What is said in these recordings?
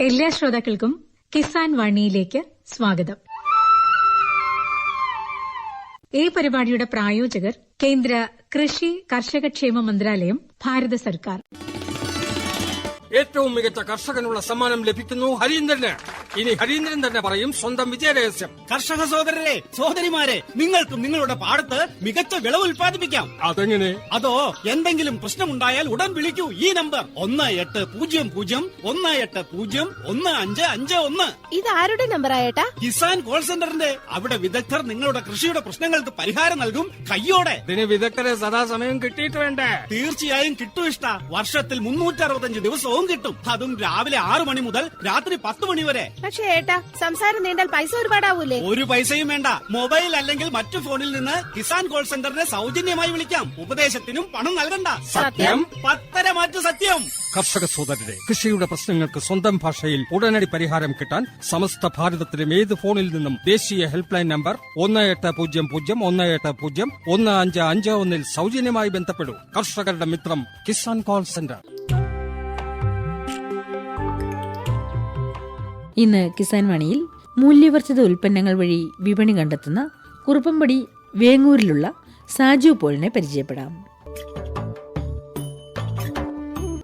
എല്ലാ ശ്രോതാക്കൾക്കും കിസാൻ വാണിയിലേക്ക് സ്വാഗതം. ഈ പരിപാടിയുടെ പ്രായോജകർ കേന്ദ്ര കൃഷി കർഷകക്ഷേമ മന്ത്രാലയം ഭാരത സർക്കാർ. ഏറ്റവും മികച്ച കർഷകനുള്ള സമ്മാനം ലഭിക്കുന്നു ഹരീന്ദ്രന്. ഇനി ഹരീന്ദ്രൻ തന്നെ പറയും സ്വന്തം വിജയരഹസ്യം. കർഷക സഹോദരരെ സഹോദരിമാരെ നിങ്ങൾക്കും നിങ്ങളുടെ പാടത്ത് മികച്ച വിളവ് ഉൽപ്പാദിപ്പിക്കാം. അതെങ്ങനെ? അതോ എന്തെങ്കിലും പ്രശ്നമുണ്ടായാൽ ഉടൻ വിളിക്കൂ ഈ നമ്പർ. ഒന്ന് എട്ട് പൂജ്യം പൂജ്യം ഒന്ന് എട്ട് പൂജ്യം ഒന്ന് അഞ്ച് അഞ്ച് ഒന്ന്. ഇത് ആരുടെ നമ്പർ ആയേട്ടാ കിസാൻ കോൾ സെന്ററിന്റെ അവിടെ വിദഗ്ധർ നിങ്ങളുടെ കൃഷിയുടെ പ്രശ്നങ്ങൾക്ക് പരിഹാരം നൽകും കയ്യോടെ. ഇതിന് വിദഗ്ധരെ സദാസമയം കിട്ടിയിട്ട് വേണ്ടേ? തീർച്ചയായും കിട്ടും ഇഷ്ട. വർഷത്തിൽ മുന്നൂറ്റി അറുപത്തഞ്ച് ദിവസവും കിട്ടും. അതും രാവിലെ ആറു മണി മുതൽ രാത്രി പത്ത് മണി വരെ. പക്ഷേ ഏട്ടാ സംസാരം നീണ്ടാൽ പൈസ ഒരുപാടാവൂലേ? ഒരു പൈസയും വേണ്ട. മൊബൈൽ അല്ലെങ്കിൽ മറ്റു ഫോണിൽ നിന്ന് കിസാൻ കോൾ സെന്ററിനെ സൗജന്യമായി വിളിക്കാം. ഉപദേശത്തിനും പണം നൽകണ്ട. സത്യം? പത്തര മാറ്റു സത്യം. കർഷക സോദരരെ കൃഷിയുടെ പ്രശ്നങ്ങൾക്ക് സ്വന്തം ഭാഷയിൽ ഉടനടി പരിഹാരം കിട്ടാൻ സമസ്ത ഭാരതത്തിലും ഏത് ഫോണിൽ നിന്നും ദേശീയ ഹെൽപ്പ് ലൈൻ നമ്പർ ഒന്ന് എട്ട് പൂജ്യം പൂജ്യം ഒന്ന് എട്ട് പൂജ്യം ഒന്ന് അഞ്ച് അഞ്ച് ഒന്നിൽ സൗജന്യമായി ബന്ധപ്പെടൂ. കർഷകരുടെ മിത്രം കിസാൻ കോൾ സെന്റർ. ഇന്ന് കിസാൻ വാണിയിൽ മൂല്യവർദ്ധിത ഉൽപ്പന്നങ്ങൾ വഴി വിപണി കണ്ടെത്തുന്ന കുറുപ്പമ്പടി വേങ്ങൂരിലുള്ള സാജു പോളിനെ പരിചയപ്പെടാം.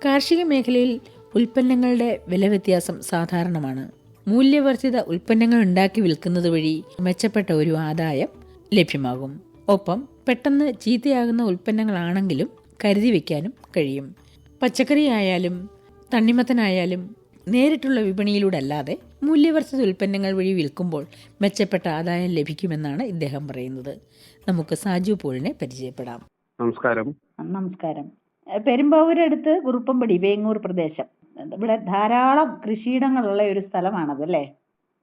കാർഷിക മേഖലയിൽ ഉൽപ്പന്നങ്ങളുടെ വില വ്യത്യാസം സാധാരണമാണ്. മൂല്യവർദ്ധിത ഉൽപ്പന്നങ്ങൾ ഉണ്ടാക്കി വിൽക്കുന്നത് വഴി മെച്ചപ്പെട്ട ഒരു ആദായം ലഭ്യമാകും. ഒപ്പം പെട്ടെന്ന് ചീത്തയാകുന്ന ഉൽപ്പന്നങ്ങളാണെങ്കിലും കരുതി വയ്ക്കാനും കഴിയും. പച്ചക്കറി ആയാലും തണ്ണിമത്തനായാലും നേരിട്ടുള്ള വിപണിയിലൂടെ അല്ലാതെ മൂല്യവർദ്ധിത ഉൽപ്പന്നങ്ങൾ വഴി വിൽക്കുമ്പോൾ മെച്ചപ്പെട്ട ആദായം ലഭിക്കുമെന്നാണ് ഇദ്ദേഹം പറയുന്നത്. നമുക്ക് സാജു പോളിനെ പരിചയപ്പെടാം. നമസ്കാരം. നമസ്കാരം. പെരുമ്പാവൂരടുത്ത് കുറുപ്പമ്പടി വേങ്ങൂർ പ്രദേശം. ഇവിടെ ധാരാളം കൃഷിയിടങ്ങളുള്ള ഒരു സ്ഥലമാണത് അല്ലേ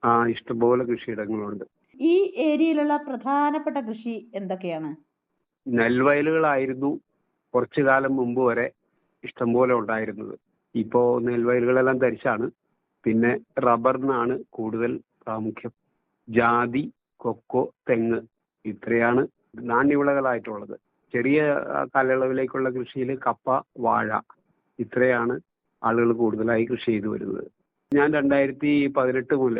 ആ ഇഷ്ടംപോലെ കൃഷിയിടങ്ങളുണ്ട്. ഈ ഏരിയയിലുള്ള പ്രധാനപ്പെട്ട കൃഷി എന്തൊക്കെയാണ്? നെൽവയലുകളായിരുന്നു കുറച്ചു കാലം മുമ്പ് വരെ ഇഷ്ടംപോലെ ഉണ്ടായിരുന്നത്. ഇപ്പോ നെൽവയലുകളെല്ലാം തരിശാണ് പിന്നെ റബ്ബറിനാണ് കൂടുതൽ പ്രാമുഖ്യം. ജാതി കൊക്കോ തെങ്ങ് ഇത്രയാണ് നാണ്യവിളകളായിട്ടുള്ളത്. ചെറിയ കാലയളവിലേക്കുള്ള കൃഷിയിൽ കപ്പ വാഴ ഇത്രയാണ് ആളുകൾ കൂടുതലായി കൃഷി ചെയ്തു വരുന്നത്. ഞാൻ രണ്ടായിരത്തി പതിനെട്ട് മുതൽ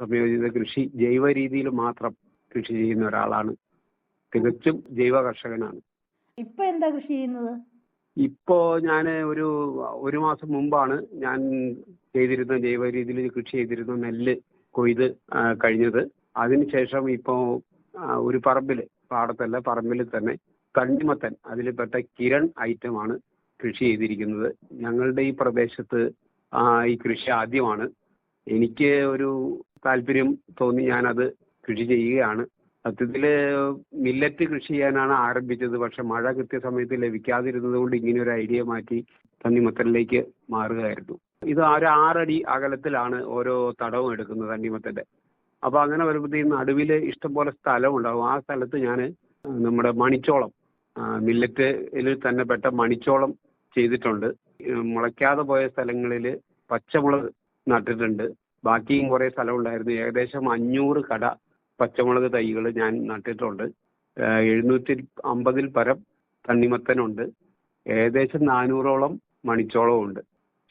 സംയോജിത കൃഷി ജൈവ രീതിയിൽ മാത്രം കൃഷി ചെയ്യുന്ന ഒരാളാണ്. തികച്ചും ജൈവ കർഷകനാണ് ഇപ്പൊ എന്താ കൃഷി ചെയ്യുന്നത്? ഇപ്പോ ഞാൻ ഒരു ഒരു മാസം മുമ്പാണ് ഞാൻ ചെയ്തിരുന്ന ജൈവ രീതിയിൽ കൃഷി ചെയ്തിരുന്ന നെല്ല് കൊയ്ത് കഴിഞ്ഞത്. അതിനുശേഷം ഇപ്പോ ഒരു പറമ്പിൽ പാടത്തല്ല പറമ്പിൽ തന്നെ തണ്ണിമത്തൻ അതിൽപ്പെട്ട കിരൺ ഐറ്റമാണ് കൃഷി ചെയ്തിരിക്കുന്നത്. ഞങ്ങളുടെ ഈ പ്രദേശത്ത് ഈ കൃഷി ആദ്യമാണ്. എനിക്ക് ഒരു താല്പര്യം തോന്നി ഞാനത് കൃഷി ചെയ്യുകയാണ്. സത്യത്തിൽ മില്ലറ്റ് കൃഷി ചെയ്യാനാണ് ആരംഭിച്ചത്. പക്ഷെ മഴ കൃത്യസമയത്ത് ലഭിക്കാതിരുന്നത് കൊണ്ട് ഇങ്ങനെ ഒരു ഐഡിയ മാറ്റി തണ്ണിമത്തനിലേക്ക് മാറുകയായിരുന്നു. ഇത് ഒരു ആറടി അകലത്തിലാണ് ഓരോ തടവും എടുക്കുന്നത് തണ്ണിമത്തന്റെ അപ്പൊ അങ്ങനെ വരുമ്പോഴത്തേക്കും നടുവിൽ ഇഷ്ടംപോലെ സ്ഥലം ഉണ്ടാവും ആ സ്ഥലത്ത് ഞാൻ നമ്മുടെ മണിച്ചോളം മില്ലറ്റിൽ തന്നെ പെട്ട മണിച്ചോളം ചെയ്തിട്ടുണ്ട്. മുളയ്ക്കാതെ പോയ സ്ഥലങ്ങളിൽ പച്ചമുളക് നട്ടിട്ടുണ്ട്. ബാക്കിയും കുറെ സ്ഥലം ഉണ്ടായിരുന്നു ഏകദേശം അഞ്ഞൂറ് കട പച്ചമുളക് തൈകൾ ഞാൻ നട്ടിട്ടുണ്ട്. എഴുന്നൂറ്റി അമ്പതിൽ പരം തണ്ണിമത്തനുണ്ട്. ഏകദേശം നാനൂറോളം മണിച്ചോളവും ഉണ്ട്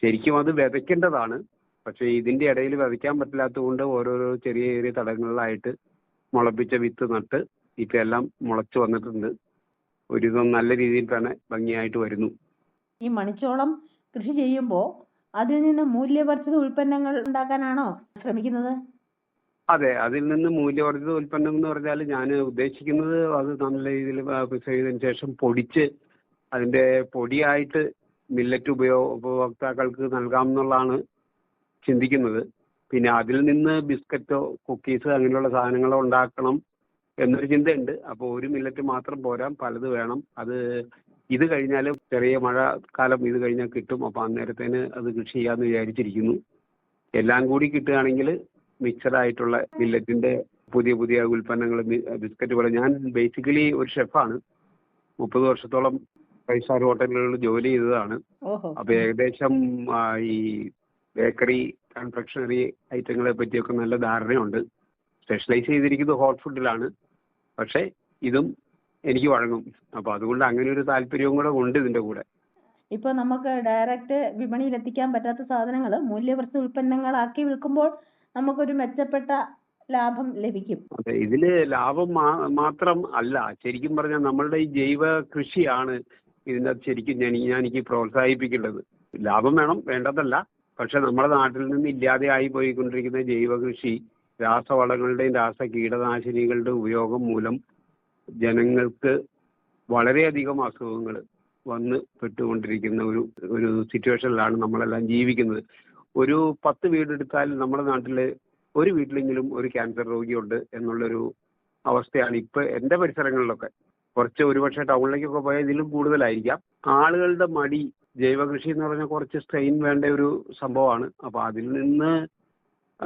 ശരിക്കും അത് വിതയ്ക്കേണ്ടതാണ്. പക്ഷേ ഇതിന്റെ ഇടയിൽ വിതയ്ക്കാൻ പറ്റില്ലാത്തത് കൊണ്ട് ഓരോരോ ചെറിയ ചെറിയ തടങ്ങളിലായിട്ട് മുളപ്പിച്ച വിത്ത് നട്ട് ഇപ്പൊ എല്ലാം മുളച്ചു വന്നിട്ടുണ്ട്. ഒരുവിധം നല്ല രീതിയിൽ തന്നെ ഭംഗിയായിട്ട് വരുന്നു. ഈ മണിച്ചോളം കൃഷി ചെയ്യുമ്പോൾ അതിൽ നിന്ന് മൂല്യവർദ്ധിത ഉൽപ്പന്നങ്ങൾ ഉണ്ടാക്കാനാണോ ശ്രമിക്കുന്നത്? അതെ അതിൽ നിന്ന് മൂല്യവർദ്ധിത ഉൽപ്പന്നം എന്ന് പറഞ്ഞാൽ ഞാൻ ഉദ്ദേശിക്കുന്നത് അത് നല്ല രീതിയിൽ മിക്സ് ചെയ്തതിന് ശേഷം പൊടിച്ച് അതിന്റെ പൊടിയായിട്ട് മില്ലറ്റ് ഉപയോഗ ഉപഭോക്താക്കൾക്ക് നൽകാം എന്നുള്ളതാണ് ചിന്തിക്കുന്നത്. പിന്നെ അതിൽ നിന്ന് ബിസ്ക്കറ്റോ കുക്കീസ് അങ്ങനെയുള്ള സാധനങ്ങളോ ഉണ്ടാക്കണം എന്നൊരു ചിന്തയുണ്ട്. അപ്പോൾ ഒരു മില്ലറ്റ് മാത്രം പോരാ പലത് വേണം. അത് ഇത് കഴിഞ്ഞാൽ ചെറിയ മഴക്കാലം ഇത് കഴിഞ്ഞാൽ കിട്ടും. അപ്പോൾ അന്നേരത്തേന് അത് കൃഷി ചെയ്യാമെന്ന് വിചാരിച്ചിരിക്കുന്നു. എല്ലാം കൂടി കിട്ടുകയാണെങ്കിൽ മിക്സഡ് ആയിട്ടുള്ള മില്ലറ്റിന്റെ പുതിയ പുതിയ ഉൽപ്പന്നങ്ങൾ ബിസ്ക്കറ്റ് ബിസ്ക്കറ്റുകൾ. ഞാൻ ബേസിക്കലി ഒരു ഷെഫാണ് മുപ്പത് വർഷത്തോളം ഫൈവ് സ്റ്റാർ ഹോട്ടലുകളിൽ ജോലി ചെയ്തതാണ്. അപ്പൊ ഏകദേശം ഈ ബേക്കറി കൺഫെക്ഷണറി ഐറ്റങ്ങളെ പറ്റിയൊക്കെ നല്ല ധാരണയുണ്ട്. സ്പെഷ്യലൈസ് ചെയ്തിരിക്കുന്നത് ഹോട്ട് ഫുഡിലാണ് പക്ഷെ ഇതും എനിക്ക് വഴങ്ങും. അപ്പൊ അതുകൊണ്ട് അങ്ങനെ ഒരു താല്പര്യവും കൂടെ ഉണ്ട് ഇതിന്റെ കൂടെ. ഇപ്പൊ നമുക്ക് ഡയറക്റ്റ് വിപണിയിൽ എത്തിക്കാൻ പറ്റാത്ത സാധനങ്ങൾ മൂല്യവർദ്ധിത ഉൽപ്പന്നങ്ങളാക്കി വിൽക്കുമ്പോൾ നമുക്കൊരു മെച്ചപ്പെട്ട ലാഭം ലഭിക്കും. അതെ ഇതിൽ ലാഭം മാത്രം അല്ല ശരിക്കും പറഞ്ഞാൽ നമ്മളുടെ ഈ ജൈവ കൃഷിയാണ് ഇതിന്റെ ശരിക്കും ഞാൻ ഞാൻ എനിക്ക് പ്രോത്സാഹിപ്പിക്കേണ്ടത്. ലാഭം വേണം വേണ്ടതല്ല. പക്ഷെ നമ്മുടെ നാട്ടിൽ നിന്ന് ഇല്ലാതെ ആയി പോയിക്കൊണ്ടിരിക്കുന്ന ജൈവ കൃഷി രാസവളങ്ങളുടെയും രാസ കീടനാശിനികളുടെ ഉപയോഗം മൂലം ജനങ്ങൾക്ക് വളരെയധികം അസുഖങ്ങൾ വന്ന് പെട്ടുകൊണ്ടിരിക്കുന്ന ഒരു ഒരു സിറ്റുവേഷനിലാണ് നമ്മളെല്ലാം ജീവിക്കുന്നത്. ഒരു പത്ത് വീടെടുത്താൽ നമ്മുടെ നാട്ടിൽ ഒരു വീട്ടിലെങ്കിലും ഒരു ക്യാൻസർ രോഗിയുണ്ട് എന്നുള്ളൊരു അവസ്ഥയാണ് ഇപ്പൊ എന്റെ പരിസരങ്ങളിലൊക്കെ. കുറച്ച് ഒരുപക്ഷെ ടൗണിലേക്കൊക്കെ പോയാൽ ഇതിലും കൂടുതലായിരിക്കാം. ആളുകളുടെ മടി ജൈവകൃഷി എന്ന് പറഞ്ഞാൽ കുറച്ച് സ്ട്രെയിൻ വേണ്ട ഒരു സംഭവമാണ്. അപ്പൊ അതിൽ നിന്ന്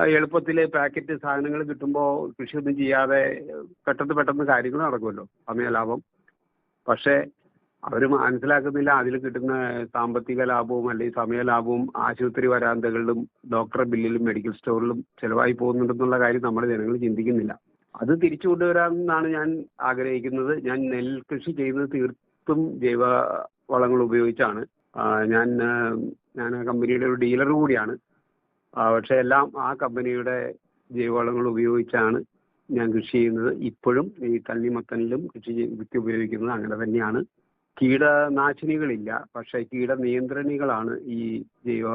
എളുപ്പത്തിൽ പാക്കറ്റ് സാധനങ്ങൾ കിട്ടുമ്പോൾ കൃഷിയൊന്നും ചെയ്യാതെ പെട്ടെന്ന് പെട്ടെന്ന് കാര്യങ്ങൾ നടക്കുമല്ലോ. സമയലാഭം. പക്ഷേ അവർ മനസ്സിലാക്കുന്നില്ല. അതിൽ കിട്ടുന്ന സാമ്പത്തിക ലാഭവും അല്ലെങ്കിൽ സമയ ലാഭവും ആശുപത്രി വരാന്തകളിലും ഡോക്ടറെ ബില്ലിലും മെഡിക്കൽ സ്റ്റോറിലും ചെലവായി പോകുന്നുണ്ടെന്നുള്ള കാര്യം നമ്മുടെ ജനങ്ങൾ ചിന്തിക്കുന്നില്ല. അത് തിരിച്ചു കൊണ്ടുവരാമെന്നാണ് ഞാൻ ആഗ്രഹിക്കുന്നത്. ഞാൻ നെൽകൃഷി ചെയ്യുന്നത് തീർത്തും ജൈവ വളങ്ങൾ ഉപയോഗിച്ചാണ് ഞാൻ ഞാൻ ആ കമ്പനിയുടെ ഒരു ഡീലർ കൂടിയാണ്. പക്ഷെ എല്ലാം ആ കമ്പനിയുടെ ജൈവവളങ്ങൾ ഉപയോഗിച്ചാണ് ഞാൻ കൃഷി ചെയ്യുന്നത്. ഇപ്പോഴും ഈ തണ്ണിമത്തനിലും കൃഷി വിത്ത് ഉപയോഗിക്കുന്നത് അങ്ങനെ തന്നെയാണ്. കീടനാശിനികളില്ല. പക്ഷെ കീടനിയന്ത്രണികളാണ് ഈ ജൈവ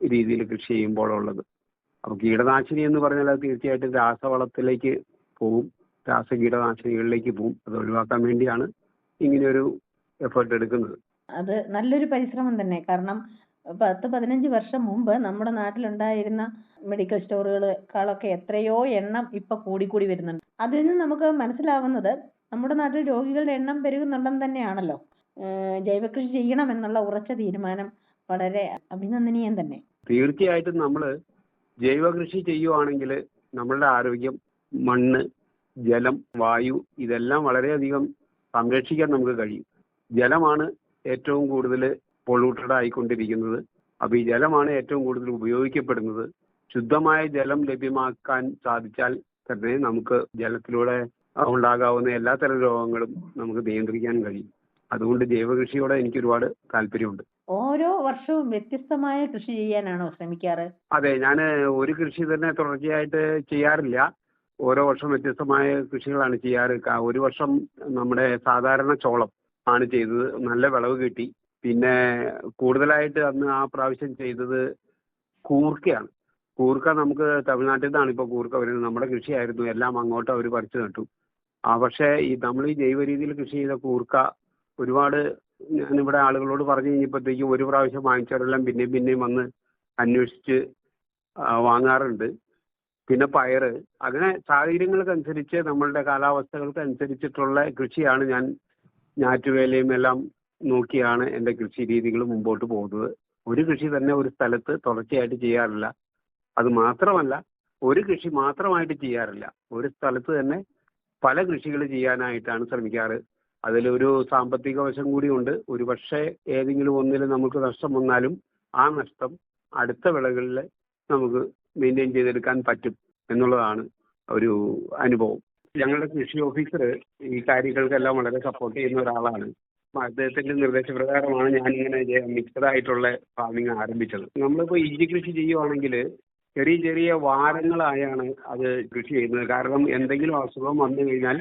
രീതിയിൽ കൃഷി ചെയ്യുമ്പോൾ ഉള്ളത് അപ്പൊ കീടനാശിനി എന്ന് പറഞ്ഞാൽ അത് തീർച്ചയായിട്ടും രാസവളത്തിലേക്ക് പോവും. രാസ കീടനാശിനികളിലേക്ക് പോവും. അത് ഒഴിവാക്കാൻ വേണ്ടിയാണ് ഇങ്ങനെയൊരു എഫേർട്ട് എടുക്കുന്നത്. അത് നല്ലൊരു പരിശ്രമം തന്നെ. കാരണം പത്ത് പതിനഞ്ച് വർഷം മുമ്പ് നമ്മുടെ നാട്ടിലുണ്ടായിരുന്ന മെഡിക്കൽ സ്റ്റോറുകളെക്കാളൊക്കെ എത്രയോ എണ്ണം ഇപ്പൊ കൂടിക്കൂടി വരുന്നുണ്ട്. അതിൽ നിന്ന് നമുക്ക് മനസ്സിലാവുന്നത് നമ്മുടെ നാട്ടിൽ രോഗികളുടെ എണ്ണം പെരുകുന്നുണ്ടെന്ന് തന്നെയാണല്ലോ. ജൈവകൃഷി ചെയ്യണം എന്നുള്ള ഉറച്ച തീരുമാനം വളരെ അഭിനന്ദനീയം തന്നെ. തീർച്ചയായിട്ടും നമ്മൾ ജൈവകൃഷി ചെയ്യുവാണെങ്കിൽ നമ്മളുടെ ആരോഗ്യം മണ്ണ് ജലം വായു ഇതെല്ലാം വളരെയധികം സംരക്ഷിക്കാൻ നമുക്ക് കഴിയും. ജലമാണ് ഏറ്റവും കൂടുതൽ പൊള്യൂട്ടഡ് ആയിക്കൊണ്ടിരിക്കുന്നത്. അപ്പൊ ഈ ജലമാണ് ഏറ്റവും കൂടുതൽ ഉപയോഗിക്കപ്പെടുന്നത്. ശുദ്ധമായ ജലം ലഭ്യമാക്കാൻ സാധിച്ചാൽ തന്നെ നമുക്ക് ജലത്തിലൂടെ ഉണ്ടാകാവുന്ന എല്ലാത്തരം രോഗങ്ങളും നമുക്ക് നിയന്ത്രിക്കാൻ കഴിയും. അതുകൊണ്ട് ജൈവകൃഷിയോട് എനിക്ക് ഒരുപാട് താല്പര്യമുണ്ട്. ഓരോ വർഷവും വ്യത്യസ്തമായ കൃഷി ചെയ്യാനാണോ ശ്രമിക്കാറ്? അതെ ഞാൻ ഒരു കൃഷി തന്നെ തുടർച്ചയായിട്ട് ചെയ്യാറില്ല. ഓരോ വർഷം വ്യത്യസ്തമായ കൃഷികളാണ് ചെയ്യാറ്. ഒരു വർഷം നമ്മുടെ സാധാരണ ചോളം ആണ് ചെയ്തത്. നല്ല വിളവ് കിട്ടി. പിന്നെ കൂടുതലായിട്ട് അന്ന് ആ പ്രാവശ്യം ചെയ്തത് കൂർക്കയാണ്. കൂർക്ക നമുക്ക് തമിഴ്നാട്ടിൽ നിന്നാണ് ഇപ്പോൾ കൂർക്ക വരുന്നത്. നമ്മുടെ കൃഷിയായിരുന്നു. എല്ലാം അങ്ങോട്ട് അവർ പറിച്ചു നട്ടു. ആ പക്ഷേ ഈ നമ്മൾ ഈ ജൈവ രീതിയിൽ കൃഷി ചെയ്ത കൂർക്ക ഒരുപാട് ഞാനിവിടെ ആളുകളോട് പറഞ്ഞു കഴിഞ്ഞപ്പോഴത്തേക്കും ഒരു പ്രാവശ്യം വാങ്ങിച്ചവരെല്ലാം പിന്നെയും പിന്നെയും വന്ന് അന്വേഷിച്ച് വാങ്ങാറുണ്ട്. പിന്നെ പയറ്. അങ്ങനെ സാഹചര്യങ്ങൾക്കനുസരിച്ച് നമ്മളുടെ കാലാവസ്ഥകൾക്ക് അനുസരിച്ചിട്ടുള്ള കൃഷിയാണ് ഞാൻ ഞാറ്റുവേലയും എല്ലാം നോക്കിയാണ് എന്റെ കൃഷി രീതികൾ മുമ്പോട്ട് പോകുന്നത്. ഒരു കൃഷി തന്നെ ഒരു സ്ഥലത്ത് തുടർച്ചയായിട്ട് ചെയ്യാറില്ല. അത് മാത്രമല്ല ഒരു കൃഷി മാത്രമായിട്ട് ചെയ്യാറില്ല. ഒരു സ്ഥലത്ത് തന്നെ പല കൃഷികൾ ചെയ്യാനായിട്ടാണ് ശ്രമിക്കാറ്. അതിലൊരു സാമ്പത്തിക വശം കൂടിയുണ്ട്. ഒരുപക്ഷെ ഏതെങ്കിലും ഒന്നിൽ നമുക്ക് നഷ്ടം വന്നാലും ആ നഷ്ടം അടുത്ത വിളകളിൽ നമുക്ക് മെയിന്റെയിൻ ചെയ്തെടുക്കാൻ പറ്റും എന്നുള്ളതാണ് ഒരു അനുഭവം. ഞങ്ങളുടെ കൃഷി ഓഫീസർ ഈ കാര്യങ്ങൾക്കെല്ലാം വളരെ സപ്പോർട്ട് ചെയ്യുന്ന ഒരാളാണ്. അദ്ദേഹത്തിന്റെ നിർദ്ദേശപ്രകാരമാണ് ഇങ്ങനെ മിക്സഡ് ആയിട്ടുള്ള ഫാമിംഗ് ആരംഭിച്ചത്. നമ്മളിപ്പോ ഇഞ്ചി കൃഷി ചെയ്യുവാണെങ്കിൽ ചെറിയ ചെറിയ വാരങ്ങളായാണ് അത് കൃഷി ചെയ്യുന്നത്. കാരണം എന്തെങ്കിലും അസുഖം വന്നു കഴിഞ്ഞാൽ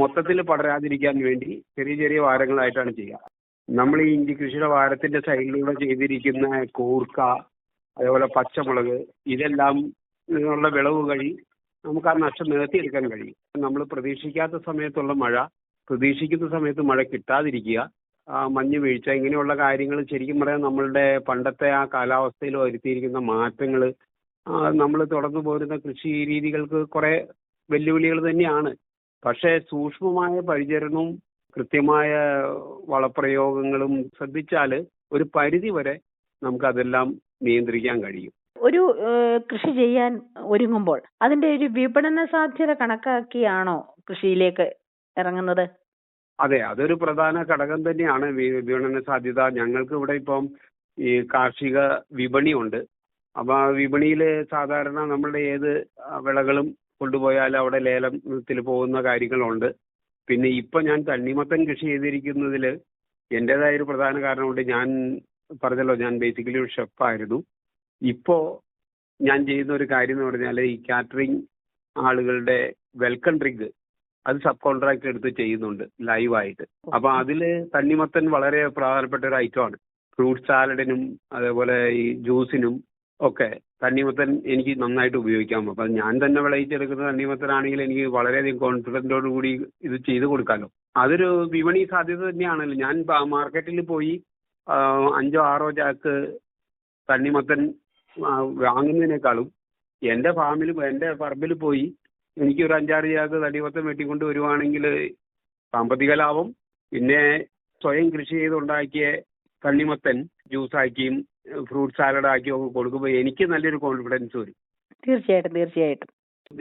മൊത്തത്തിൽ പടരാതിരിക്കാൻ വേണ്ടി ചെറിയ ചെറിയ വാരങ്ങളായിട്ടാണ് ചെയ്യുക. നമ്മൾ ഈ ഇഞ്ചി കൃഷിയുടെ വാരത്തിന്റെ സൈഡിലൂടെ ചെയ്തിരിക്കുന്ന കൂർക്ക അതേപോലെ പച്ചമുളക് ഇതെല്ലാം ഉള്ള വിളവ് കഴി നമുക്ക് ആ നഷ്ടം നികത്തിയെടുക്കാൻ കഴിയും. നമ്മൾ പ്രതീക്ഷിക്കാത്ത സമയത്തുള്ള മഴ പ്രതീക്ഷിക്കുന്ന സമയത്ത് മഴ കിട്ടാതിരിക്കുക മഞ്ഞ് വീഴ്ച ഇങ്ങനെയുള്ള കാര്യങ്ങൾ ശരിക്കും പറയാൻ നമ്മളുടെ പണ്ടത്തെ ആ കാലാവസ്ഥയിൽ വരുത്തിയിരിക്കുന്ന മാറ്റങ്ങൾ നമ്മൾ തുടർന്നു പോരുന്ന കൃഷി രീതികൾക്ക് കുറെ വെല്ലുവിളികൾ തന്നെയാണ്. പക്ഷേ സൂക്ഷ്മമായ പരിചരണവും കൃത്യമായ വളപ്രയോഗങ്ങളും ശ്രദ്ധിച്ചാൽ ഒരു പരിധി വരെ നമുക്കതെല്ലാം നിയന്ത്രിക്കാൻ കഴിയും. ഒരു കൃഷി ചെയ്യാൻ ഒരുങ്ങുമ്പോൾ അതിന്റെ ഒരു വിപണന സാധ്യത കണക്കാക്കിയാണോ കൃഷിയിലേക്ക് ഇറങ്ങുന്നത്? അതെ അതൊരു പ്രധാന ഘടകം തന്നെയാണ് വിപണന സാധ്യത. ഞങ്ങൾക്ക് ഇവിടെ ഇപ്പം ഈ കാർഷിക വിപണിയുണ്ട് അപ്പൊ ആ വിപണിയിൽ സാധാരണ നമ്മളുടെ ഏത് വിളകളും കൊണ്ടുപോയാൽ അവിടെ ലേലത്തിൽ പോകുന്ന കാര്യങ്ങളുണ്ട്. പിന്നെ ഇപ്പൊ ഞാൻ തണ്ണിമത്തൻ കൃഷി ചെയ്തിരിക്കുന്നതിൽ എന്റെതായ ഒരു പ്രധാന കാരണം കൊണ്ട് ഞാൻ പറഞ്ഞല്ലോ ഞാൻ ബേസിക്കലി ഒരു ഷെഫായിരുന്നു ഇപ്പോ ഞാൻ ചെയ്യുന്ന ഒരു കാര്യം എന്ന് പറഞ്ഞാൽ ഈ കാറ്ററിംഗ് ആളുകളുടെ വെൽക്കം ഡ്രിങ്ക് അത് സബ് കോൺട്രാക്ട് എടുത്ത് ചെയ്യുന്നുണ്ട് ലൈവായിട്ട് അപ്പൊ അതിൽ തണ്ണിമത്തൻ വളരെ പ്രധാനപ്പെട്ട ഒരു ഐറ്റമാണ് ഫ്രൂട്ട് സാലഡിനും അതേപോലെ ഈ ജ്യൂസിനും ഒക്കെ തണ്ണിമത്തൻ എനിക്ക് നന്നായിട്ട് ഉപയോഗിക്കാം. അപ്പൊ ഞാൻ തന്നെ വിളയിച്ചെടുക്കുന്ന തണ്ണിമത്തനാണെങ്കിൽ എനിക്ക് വളരെയധികം കോൺഫിഡന്റോട് കൂടി ഇത് ചെയ്തു കൊടുക്കാമല്ലോ അതൊരു വിപണി സാധ്യത തന്നെയാണല്ലോ. ഞാൻ മാർക്കറ്റിൽ പോയി അഞ്ചോ ആറോ ചാക്ക് തണ്ണിമത്തൻ വാങ്ങുന്നതിനേക്കാളും എന്റെ ഫാമിൽ എന്റെ പറമ്പിൽ പോയി എനിക്ക് ഒരു അഞ്ചാറ് ചാക്ക് തണ്ണിമത്തൻ വെട്ടിക്കൊണ്ട് വരുവാണെങ്കിൽ സാമ്പത്തിക ലാഭം പിന്നെ സ്വയം കൃഷി ചെയ്തുണ്ടാക്കിയ തണ്ണിമത്തൻ ജ്യൂസാക്കിയും ഫ്രൂട്ട് സാലഡ് ആക്കി ഒക്കെ കൊടുക്കുമ്പോൾ എനിക്ക് നല്ലൊരു കോൺഫിഡൻസ് വരും. തീർച്ചയായിട്ടും തീർച്ചയായിട്ടും.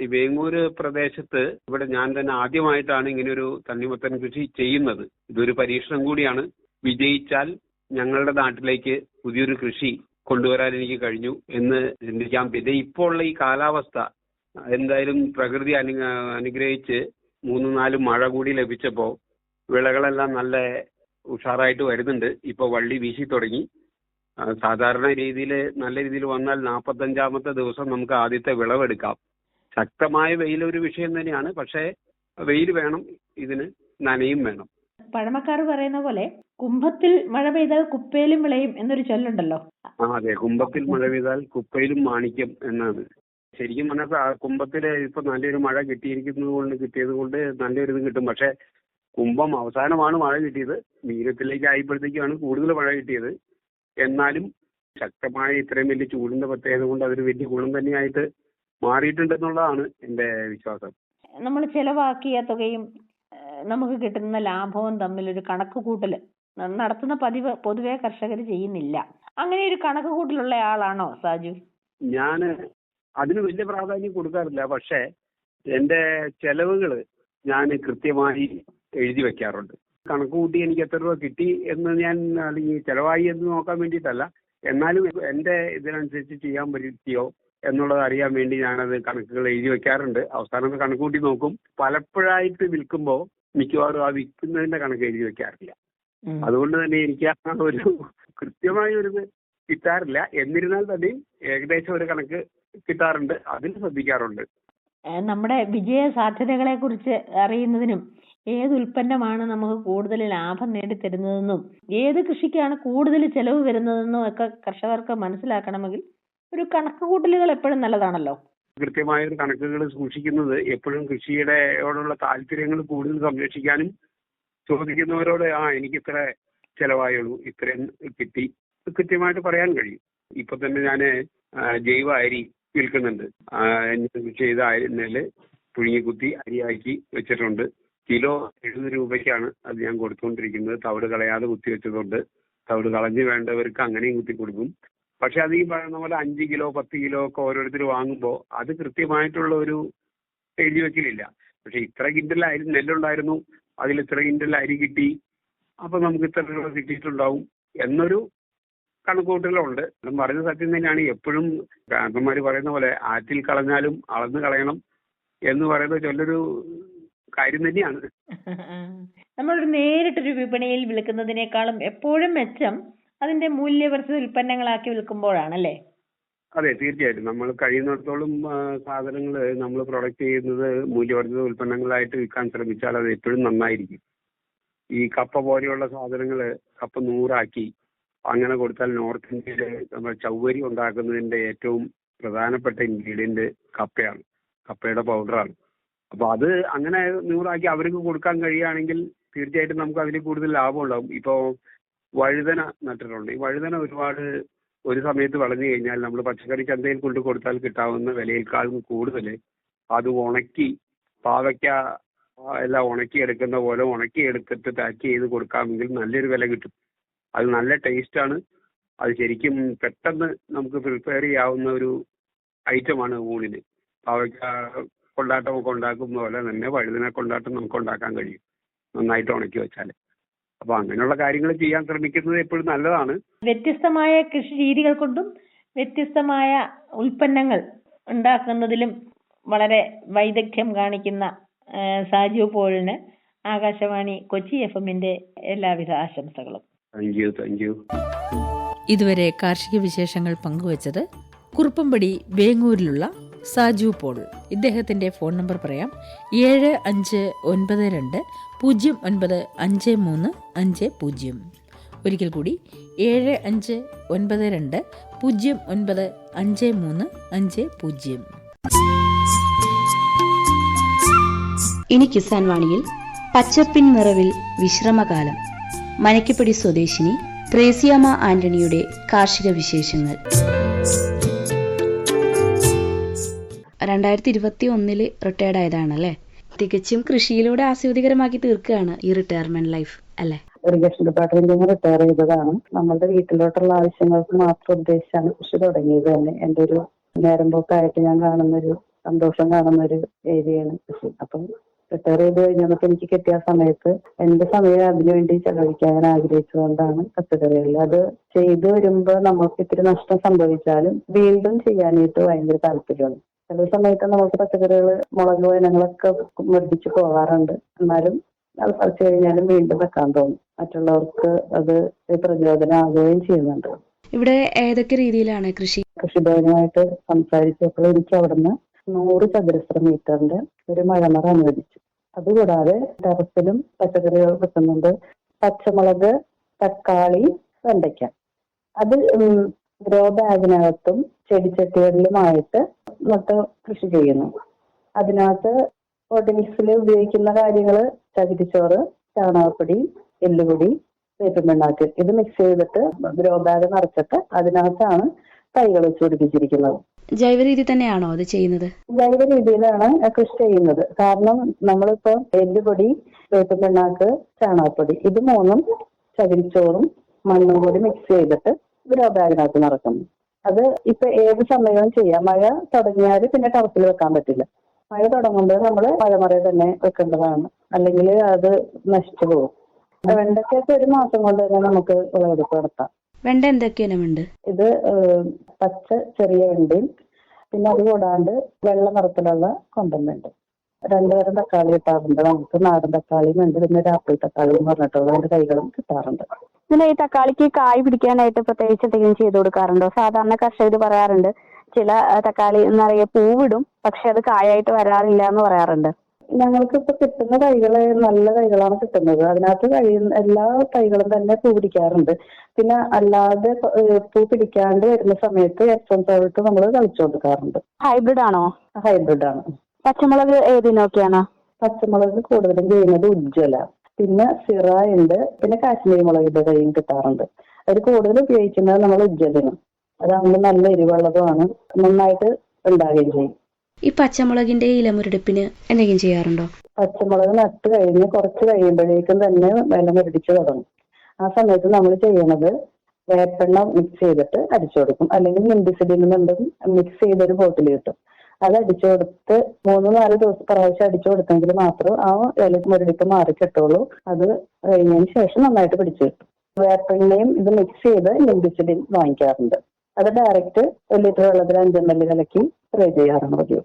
ഈ വേങ്ങൂര് പ്രദേശത്ത് ഇവിടെ ഞാൻ തന്നെ ആദ്യമായിട്ടാണ് ഇങ്ങനെ ഒരു തണ്ണിമത്തൻ കൃഷി ചെയ്യുന്നത്. ഇതൊരു പരീക്ഷണം കൂടിയാണ്. വിജയിച്ചാൽ ഞങ്ങളുടെ നാട്ടിലേക്ക് പുതിയൊരു കൃഷി കൊണ്ടുവരാൻ എനിക്ക് കഴിഞ്ഞു എന്ന് ചിന്തിക്കാം. പിന്നെ ഇപ്പോൾ ഉള്ള ഈ കാലാവസ്ഥ എന്തായാലും പ്രകൃതി അനു അനുഗ്രഹിച്ച് മൂന്ന് നാല് മഴ കൂടി ലഭിച്ചപ്പോൾ വിളകളെല്ലാം നല്ല ഉഷാറായിട്ട് വരുന്നുണ്ട്. ഇപ്പോൾ വള്ളി വീശി തുടങ്ങി. സാധാരണ രീതിയിൽ നല്ല രീതിയിൽ വന്നാൽ നാൽപ്പത്തഞ്ചാമത്തെ ദിവസം നമുക്ക് ആദ്യത്തെ വിളവെടുക്കാം. ശക്തമായ വെയിൽ ഒരു വിഷയം തന്നെയാണ്. പക്ഷേ വെയിൽ വേണം ഇതിന് നനയും വേണം. പഴമക്കാർ പറയുന്ന പോലെ കുംഭത്തിൽ മഴ പെയ്താൽ കുപ്പയിലും വിളയും എന്നൊരു ചൊല്ലുണ്ടല്ലോ. ആ അതെ. കുംഭത്തിൽ മഴ പെയ്താൽ കുപ്പയിലും മാണിക്യം എന്നാണ്. ശരിക്കും പറഞ്ഞാൽ ആ കുംഭത്തിൽ ഇപ്പൊ നല്ലൊരു മഴ കിട്ടിയിരിക്കുന്നത് കൊണ്ട് കിട്ടിയത് കൊണ്ട് നല്ലൊരു ഇത് കിട്ടും. പക്ഷെ കുംഭം അവസാനമാണ് മഴ കിട്ടിയത്. മീനത്തിലേക്ക് ആയപ്പോഴത്തേക്കാണ് കൂടുതൽ മഴ കിട്ടിയത്. എന്നാലും ശക്തമായ ഇത്രയും വലിയ ചൂടിന്റെ പ്രത്യേകത കൊണ്ട് അതൊരു വലിയ ഗുണം തന്നെയായിട്ട് മാറിയിട്ടുണ്ടെന്നുള്ളതാണ് എന്റെ വിശ്വാസം. നമ്മൾ ചെലവാക്കിയ തുകയും നമുക്ക് കിട്ടുന്ന ലാഭവും തമ്മിലൊരു കണക്ക് കൂട്ടൽ നടത്തുന്ന പതിവ് പൊതുവെ കർഷകർ ചെയ്യുന്നില്ല. അങ്ങനെ ഒരു കണക്ക് കൂട്ടലുള്ള ആളാണോ സാജു? ഞാൻ അതിന് വലിയ പ്രാധാന്യം കൊടുക്കാറില്ല. പക്ഷേ എന്റെ ചെലവുകൾ ഞാൻ കൃത്യമായി എഴുതി വെക്കാറുണ്ട്. കണക്ക് കൂട്ടി എനിക്ക് എത്ര രൂപ കിട്ടി എന്ന് ഞാൻ അല്ലെങ്കിൽ ചെലവായി എന്ന് നോക്കാൻ വേണ്ടിയിട്ടല്ല. എന്നാലും എന്റെ ഇതിനനുസരിച്ച് ചെയ്യാൻ പറ്റിയോ എന്നുള്ളത് അറിയാൻ വേണ്ടി ഞാനത് കണക്കുകൾ എഴുതി വെക്കാറുണ്ട്. അവസാനം കണക്ക് കൂട്ടി നോക്കും. പലപ്പോഴായിട്ട് വിൽക്കുമ്പോൾ മിക്കവാറും ആ വിൽക്കുന്നതിന്റെ കണക്ക് എഴുതി വെക്കാറില്ല. അതുകൊണ്ട് തന്നെ എനിക്ക് ആ ഒരു കൃത്യമായ ഒരു കിട്ടാറില്ല. എന്നിരുന്നാൽ തന്നെയും ഏകദേശം ഒരു കണക്ക് കിട്ടാറുണ്ട്. അതിൽ ശ്രദ്ധിക്കാറുണ്ട്. നമ്മുടെ വിജയ സാധ്യതകളെ കുറിച്ച് അറിയുന്നതിനും ഏത് ഉൽപ്പന്നമാണ് നമുക്ക് കൂടുതൽ ലാഭം നേടിത്തരുന്നതെന്നും ഏത് കൃഷിക്കാണ് കൂടുതൽ ചെലവ് വരുന്നതെന്നും ഒക്കെ കർഷകർക്ക് മനസ്സിലാക്കണമെങ്കിൽ ഒരു കണക്ക് കൂട്ടലുകൾ എപ്പോഴും നല്ലതാണല്ലോ. കൃത്യമായ ഒരു കണക്കുകൾ സൂക്ഷിക്കുന്നത് എപ്പോഴും കൃഷിയുടെയോടുള്ള താല്പര്യങ്ങൾ കൂടുതൽ സംരക്ഷിക്കാനും ചോദിക്കുന്നവരോട് ആ എനിക്ക് ഇത്ര ചെലവായുള്ളൂ ഇത്രയും കിട്ടി. കൃത്യമായിട്ട് പറയാൻ കഴിയും. ഇപ്പൊ തന്നെ ഞാൻ ജൈവ അരി വിൽക്കുന്നുണ്ട്. കൃഷി ചെയ്ത അരി പുഴുങ്ങിക്കുത്തി അരിയാക്കി വെച്ചിട്ടുണ്ട്. കിലോ എഴുപത് രൂപയ്ക്കാണ് അത് ഞാൻ കൊടുത്തുകൊണ്ടിരിക്കുന്നത്. തവിട് കളയാതെ കുത്തി വെച്ചതുകൊണ്ട് തവിട് കളഞ്ഞ് വേണ്ടവർക്ക് അങ്ങനെയും കുത്തി കൊടുക്കും. പക്ഷെ അത് ഈ പറയുന്ന പോലെ അഞ്ച് കിലോ പത്ത് കിലോ ഒക്കെ ഓരോരുത്തർ വാങ്ങുമ്പോൾ അത് കൃത്യമായിട്ടുള്ള ഒരു എഴുതി വെക്കലില്ല. പക്ഷെ ഇത്ര കിൻഡൽ അരി നെല്ലുണ്ടായിരുന്നു. അതിൽ ഇത്ര കിൻഡൽ അരി കിട്ടി. അപ്പൊ നമുക്ക് ഇത്ര രൂപ കിട്ടിയിട്ടുണ്ടാവും എന്നൊരു കണക്കുകൂട്ടലുണ്ട്. പറഞ്ഞ സത്യം തന്നെയാണ്. എപ്പോഴും കാരണന്മാർ പറയുന്ന പോലെ ആറ്റിൽ കളഞ്ഞാലും അളന്ന് കളയണം എന്ന് പറയുന്ന ചൊല്ലൊരു കാര്യം തന്നെയാണ്. നമ്മളൊരു നേരിട്ടൊരു വിപണിയിൽ വിൽക്കുന്നതിനേക്കാളും എപ്പോഴും മെച്ചം അതിന്റെ മൂല്യവർദ്ധിത ഉൽപ്പന്നങ്ങളാക്കി വിൽക്കുമ്പോഴാണല്ലേ? അതെ തീർച്ചയായിട്ടും. നമ്മൾ കഴിയുന്നിടത്തോളം സാധനങ്ങൾ നമ്മൾ പ്രൊഡക്റ്റ് ചെയ്യുന്നത് മൂല്യവർദ്ധിത ഉൽപ്പന്നങ്ങളായിട്ട് വിൽക്കാൻ ശ്രമിച്ചാൽ അത് എപ്പോഴും നന്നായിരിക്കും. ഈ കപ്പ പോലെയുള്ള സാധനങ്ങൾ കപ്പ നൂറാക്കി അങ്ങനെ കൊടുത്താൽ നോർത്ത് ഇന്ത്യയിൽ നമ്മൾ ചൗവരി ഉണ്ടാക്കുന്നതിന്റെ ഏറ്റവും പ്രധാനപ്പെട്ട ഇൻഗ്രീഡിയന്റ് കപ്പയാണ്. കപ്പയുടെ പൗഡറാണ്. അപ്പൊ അത് അങ്ങനെ നൂറാക്കി അവർക്ക് കൊടുക്കാൻ കഴിയുകയാണെങ്കിൽ തീർച്ചയായിട്ടും നമുക്ക് അതിൽ കൂടുതൽ ലാഭം ഉണ്ടാവും. ഇപ്പോ വഴുതന നട്ടിട്ടുണ്ട്. ഈ വഴുതന ഒരുപാട് ഒരു സമയത്ത് വളഞ്ഞു കഴിഞ്ഞാൽ നമ്മൾ പച്ചക്കറി ചന്തയിൽ കൊണ്ട് കൊടുത്താൽ കിട്ടാവുന്ന വിലയേക്കാളും കൂടുതൽ അത് ഉണക്കി പാവയ്ക്ക എല്ലാം ഉണക്കി എടുക്കുന്ന പോലെ ഉണക്കി എടുത്തിട്ട് പാക്ക് ചെയ്ത് കൊടുക്കാമെങ്കിൽ നല്ലൊരു വില കിട്ടും. അത് നല്ല ടേസ്റ്റ് ആണ്. അത് ശരിക്കും പെട്ടെന്ന് നമുക്ക് പ്രിപ്പയർ ചെയ്യാവുന്ന ഒരു ഐറ്റമാണ് ഊണിന്. പാവയ്ക്ക കൊണ്ടാട്ടമൊക്കെ ഉണ്ടാക്കുന്ന പോലെ തന്നെ വഴുതന കൊണ്ടാട്ടം നമുക്ക് ഉണ്ടാക്കാൻ കഴിയും. നന്നായിട്ട് ഉണക്കി വെച്ചാൽ അപ്പൊ അങ്ങനെയുള്ള കാര്യങ്ങൾ ചെയ്യാൻ ശ്രമിക്കുന്നത് എപ്പോഴും നല്ലതാണ്. വ്യത്യസ്തമായ കൃഷി രീതികൾ കൊണ്ടും വ്യത്യസ്തമായ ഉൽപ്പന്നങ്ങൾ ഉണ്ടാക്കുന്നതിലും വളരെ വൈദഗ്ധ്യം കാണിക്കുന്ന സാജു പോളിന് ആകാശവാണി കൊച്ചി എഫ് എമ്മിന്റെ എല്ലാവിധ ആശംസകളും. താങ്ക് യു താങ്ക് യു ഇതുവരെ കാർഷിക വിശേഷങ്ങൾ പങ്കുവച്ചത് കുറുപ്പമ്പടി വേങ്ങൂരിലുള്ള സാജു പോൾ. ഇദ്ദേഹത്തിന്റെ ഫോൺ നമ്പർ പറയാം. ഏഴ് അഞ്ച് ഒൻപത് രണ്ട് പൂജ്യം ഒൻപത് അഞ്ച് മൂന്ന് അഞ്ച് പൂജ്യം. ഒരിക്കൽ കൂടി. ഏഴ് അഞ്ച് ഒൻപത് രണ്ട് പൂജ്യം ഒൻപത് അഞ്ച് മൂന്ന് അഞ്ച് പൂജ്യം. ഇനി കിസാൻ വാണിയിൽ പച്ചപ്പിൻ നിറവിൽ വിശ്രമകാലം. മനക്കിപ്പടി സ്വദേശിനി ത്രേസ്യാമ ആന്റണിയുടെ കാർഷിക വിശേഷങ്ങൾ. രണ്ടായിരത്തി ഇരുപത്തി ഒന്നിൽ റിട്ടയർഡ് ആയതാണല്ലേ? തികച്ചും കൃഷിയിലൂടെ ആസ്വാദികരമാക്കി തീർക്കുകയാണ് ഈ റിട്ടയർമെന്റ് ലൈഫ് അല്ലേ? ഇറിഗേഷൻ ഡിപ്പാർട്ട്മെന്റിൽ നിന്ന് റിട്ടയർ ചെയ്തതാണ്. നമ്മളുടെ വീട്ടിലോട്ടുള്ള ആവശ്യങ്ങൾക്ക് മാത്രം ഉദ്ദേശിച്ചാണ് കൃഷി തുടങ്ങിയത് തന്നെ. എന്റെ ഒരു നേരം പോക്കായിട്ട് ഞാൻ കാണുന്ന ഒരു സന്തോഷം കാണുന്ന ഒരു ഏരിയയാണ് കൃഷി. അപ്പം റിട്ടയർ ചെയ്ത് കഴിഞ്ഞപ്പോൾ എനിക്ക് കിട്ടിയ സമയത്ത് എന്റെ സമയം അതിനുവേണ്ടി ചെലവഴിക്കാൻ ഞാൻ ആഗ്രഹിച്ചുകൊണ്ടാണ് പച്ചക്കറികൾ അത് ചെയ്തു വരുമ്പോൾ നമുക്ക് ഇത്തിരി നഷ്ടം സംഭവിച്ചാലും വീണ്ടും ചെയ്യാനായിട്ട് ഭയങ്കര താല്പര്യമാണ്. ചില സമയത്ത് നമുക്ക് പച്ചക്കറികൾ മുളക് ഇനങ്ങളൊക്കെ മർദ്ദിച്ച് പോകാറുണ്ട്. എന്നാലും അത് പറിച്ചു കഴിഞ്ഞാലും വീണ്ടും വെക്കാൻ തോന്നും. മറ്റുള്ളവർക്ക് അത് പ്രചോദനമാകുകയും ചെയ്യുന്നുണ്ട്. ഇവിടെ ഏതൊക്കെ രീതിയിലാണ് കൃഷി? കൃഷിഭവനുമായിട്ട് സംസാരിച്ചപ്പോൾ എനിക്ക് അവിടുന്ന് നൂറ് ചതുരശ്ര മീറ്ററിന്റെ ഒരു മഴമറ അനുവദിച്ചു. അതുകൂടാതെ ടെറസിലും പച്ചക്കറികൾ വെക്കുന്നുണ്ട് പച്ചമുളക് തക്കാളി വെണ്ടയ്ക്ക. അത് ഗ്രോ ബാഗിനകത്തും ചെടിച്ചട്ടികളിലുമായിട്ട് നട്ട് കൃഷി ചെയ്യുന്നു. അതിനകത്ത് ഓർഗാനിക്സിൽ ഉപയോഗിക്കുന്ന കാര്യങ്ങൾ ചകിരിച്ചോറ് ചാണകപ്പൊടി എല്ലുപൊടി വേപ്പിൻ പിണ്ണാക്ക് ഇത് മിക്സ് ചെയ്തിട്ട് ഗ്രോ ബാഗ് നിറച്ചിട്ട് അതിനകത്താണ് തൈകൾ വെച്ച് പിടിപ്പിച്ചിരിക്കുന്നത്. ജൈവ രീതി തന്നെയാണോ അത് ചെയ്യുന്നത്? ജൈവ രീതിയിലാണ് കൃഷി ചെയ്യുന്നത്. കാരണം നമ്മളിപ്പോ എല്ലുപൊടി വേപ്പിമെണ്ണാക്ക് ചാണകപ്പൊടി ഇത് മൂന്നും ചകിരിച്ചോറും മണ്ണും കൂടി മിക്സ് ചെയ്തിട്ട് ഗ്രോ ബാഗിനകത്ത് നിറക്കുന്നു. അത് ഇപ്പൊ ഏത് സമയവും ചെയ്യാം. മഴ തുടങ്ങിയാൽ പിന്നെ ടെറസിൽ വെക്കാൻ പറ്റില്ല. മഴ തുടങ്ങുമ്പോൾ നമ്മൾ മഴമറയിൽ തന്നെ വെക്കേണ്ടതാണ്. അല്ലെങ്കിൽ അത് നശിച്ചു പോകും. വെണ്ടയ്ക്കൊക്കെ ഒരു മാസം കൊണ്ട് തന്നെ നമുക്ക് വിളവെടുപ്പ് നടത്താം. വെണ്ട എന്തൊക്കെയാണ് ഇത് പച്ച ചെറിയ വെണ്ടയും പിന്നെ അത് കൂടാണ്ട് വെള്ള നിറത്തിലുള്ള കൊണ്ടും കൊമ്പനുണ്ട് രണ്ടുതരം തക്കാളി കിട്ടാറുണ്ട്. നമുക്ക് നാടൻ തക്കാളിയും ഉണ്ട്. പിന്നെ ഒരു ആപ്പിൾ തക്കാളി എന്ന് പറഞ്ഞിട്ടുള്ള രണ്ട് കൈകളും കിട്ടാറുണ്ട്. ഇതിൽ ഈ തക്കാളിക്ക് കായ് പിടിക്കാനായിട്ട് പ്രത്യേകിച്ച് എന്തെങ്കിലും ചെയ്തു കൊടുക്കാറുണ്ടോ? സാധാരണ കർഷകർ പറയാറുണ്ട് ചില തക്കാളി നിറയെ പൂവിടും പക്ഷെ അത് കായായിട്ട് വരാറില്ല എന്ന് പറയാറുണ്ട്. ഞങ്ങൾക്ക് ഇപ്പൊ കിട്ടുന്ന തൈകൾ നല്ല തൈകളാണ് കിട്ടുന്നത്. അതിനകത്ത് കഴിയുന്ന എല്ലാ തൈകളും തന്നെ പൂ പിടിക്കാറുണ്ട്. പിന്നെ അല്ലാതെ പ- പിടിക്കാണ്ട് വരുന്ന സമയത്ത് എപ്സം സോൾട്ട് നമ്മൾ കളിച്ചു കൊടുക്കാറുണ്ട്. ഹൈബ്രിഡ് ആണോ? ഹൈബ്രിഡ് ആണ്. പച്ചമുളക് ഏതിനൊക്കെയാണ്? പച്ചമുളക് കൂടുതലും ചെയ്യുന്നത് ഉജ്ജ്വല. പിന്നെ സിറ ഉണ്ട് പിന്നെ കാശ്മീരി മുളകിന്റെ തൈയും കിട്ടാറുണ്ട്. അത് കൂടുതൽ ഉപയോഗിക്കുന്നത് നമ്മൾ ഉജ്ജലിനും അതാകുമ്പോൾ നല്ല എരിവുള്ളതുമാണ് നന്നായിട്ട് ഉണ്ടാകുകയും ചെയ്യും. ഈ പച്ചമുളകിന്റെ ഇലമുരടിപ്പിന് എന്തെങ്കിലും ചെയ്യാറുണ്ടോ? പച്ചമുളക് നട്ട് കഴിഞ്ഞ് കുറച്ച് കഴിയുമ്പോഴേക്കും തന്നെ വെള്ളം മുരടിച്ച് തുടങ്ങും ആ സമയത്ത് നമ്മൾ ചെയ്യണത് വേപ്പെണ്ണ മിക്സ് ചെയ്തിട്ട് അടിച്ചു കൊടുക്കും. അല്ലെങ്കിൽ മിന്തിസിഡിൽ നിന്നും മിക്സ് ചെയ്തൊരു ബോട്ടിൽ കിട്ടും. അത് അടിച്ചു കൊടുത്ത് മൂന്ന് നാല് ദിവസം പ്രാവശ്യം അടിച്ചു കൊടുത്തെങ്കിൽ മാത്രം ആ ഇല മുരടിപ്പ് മാറി കിട്ടുള്ളൂ. അത് കഴിഞ്ഞതിന് ശേഷം നന്നായിട്ട് പിടിച്ചു കിട്ടും. വേപ്പിളിനെയും ഇത് മിക്സ് ചെയ്ത് മിന്തിസിഡിൻ വാങ്ങിക്കാറുണ്ട്. അത് ഡയറക്റ്റ് ഒരു ലിറ്റർ വെള്ളത്തിൽ അഞ്ചെം എൽ കലക്കി സ്പ്രേ ചെയ്യാറാണ് പതിവ്.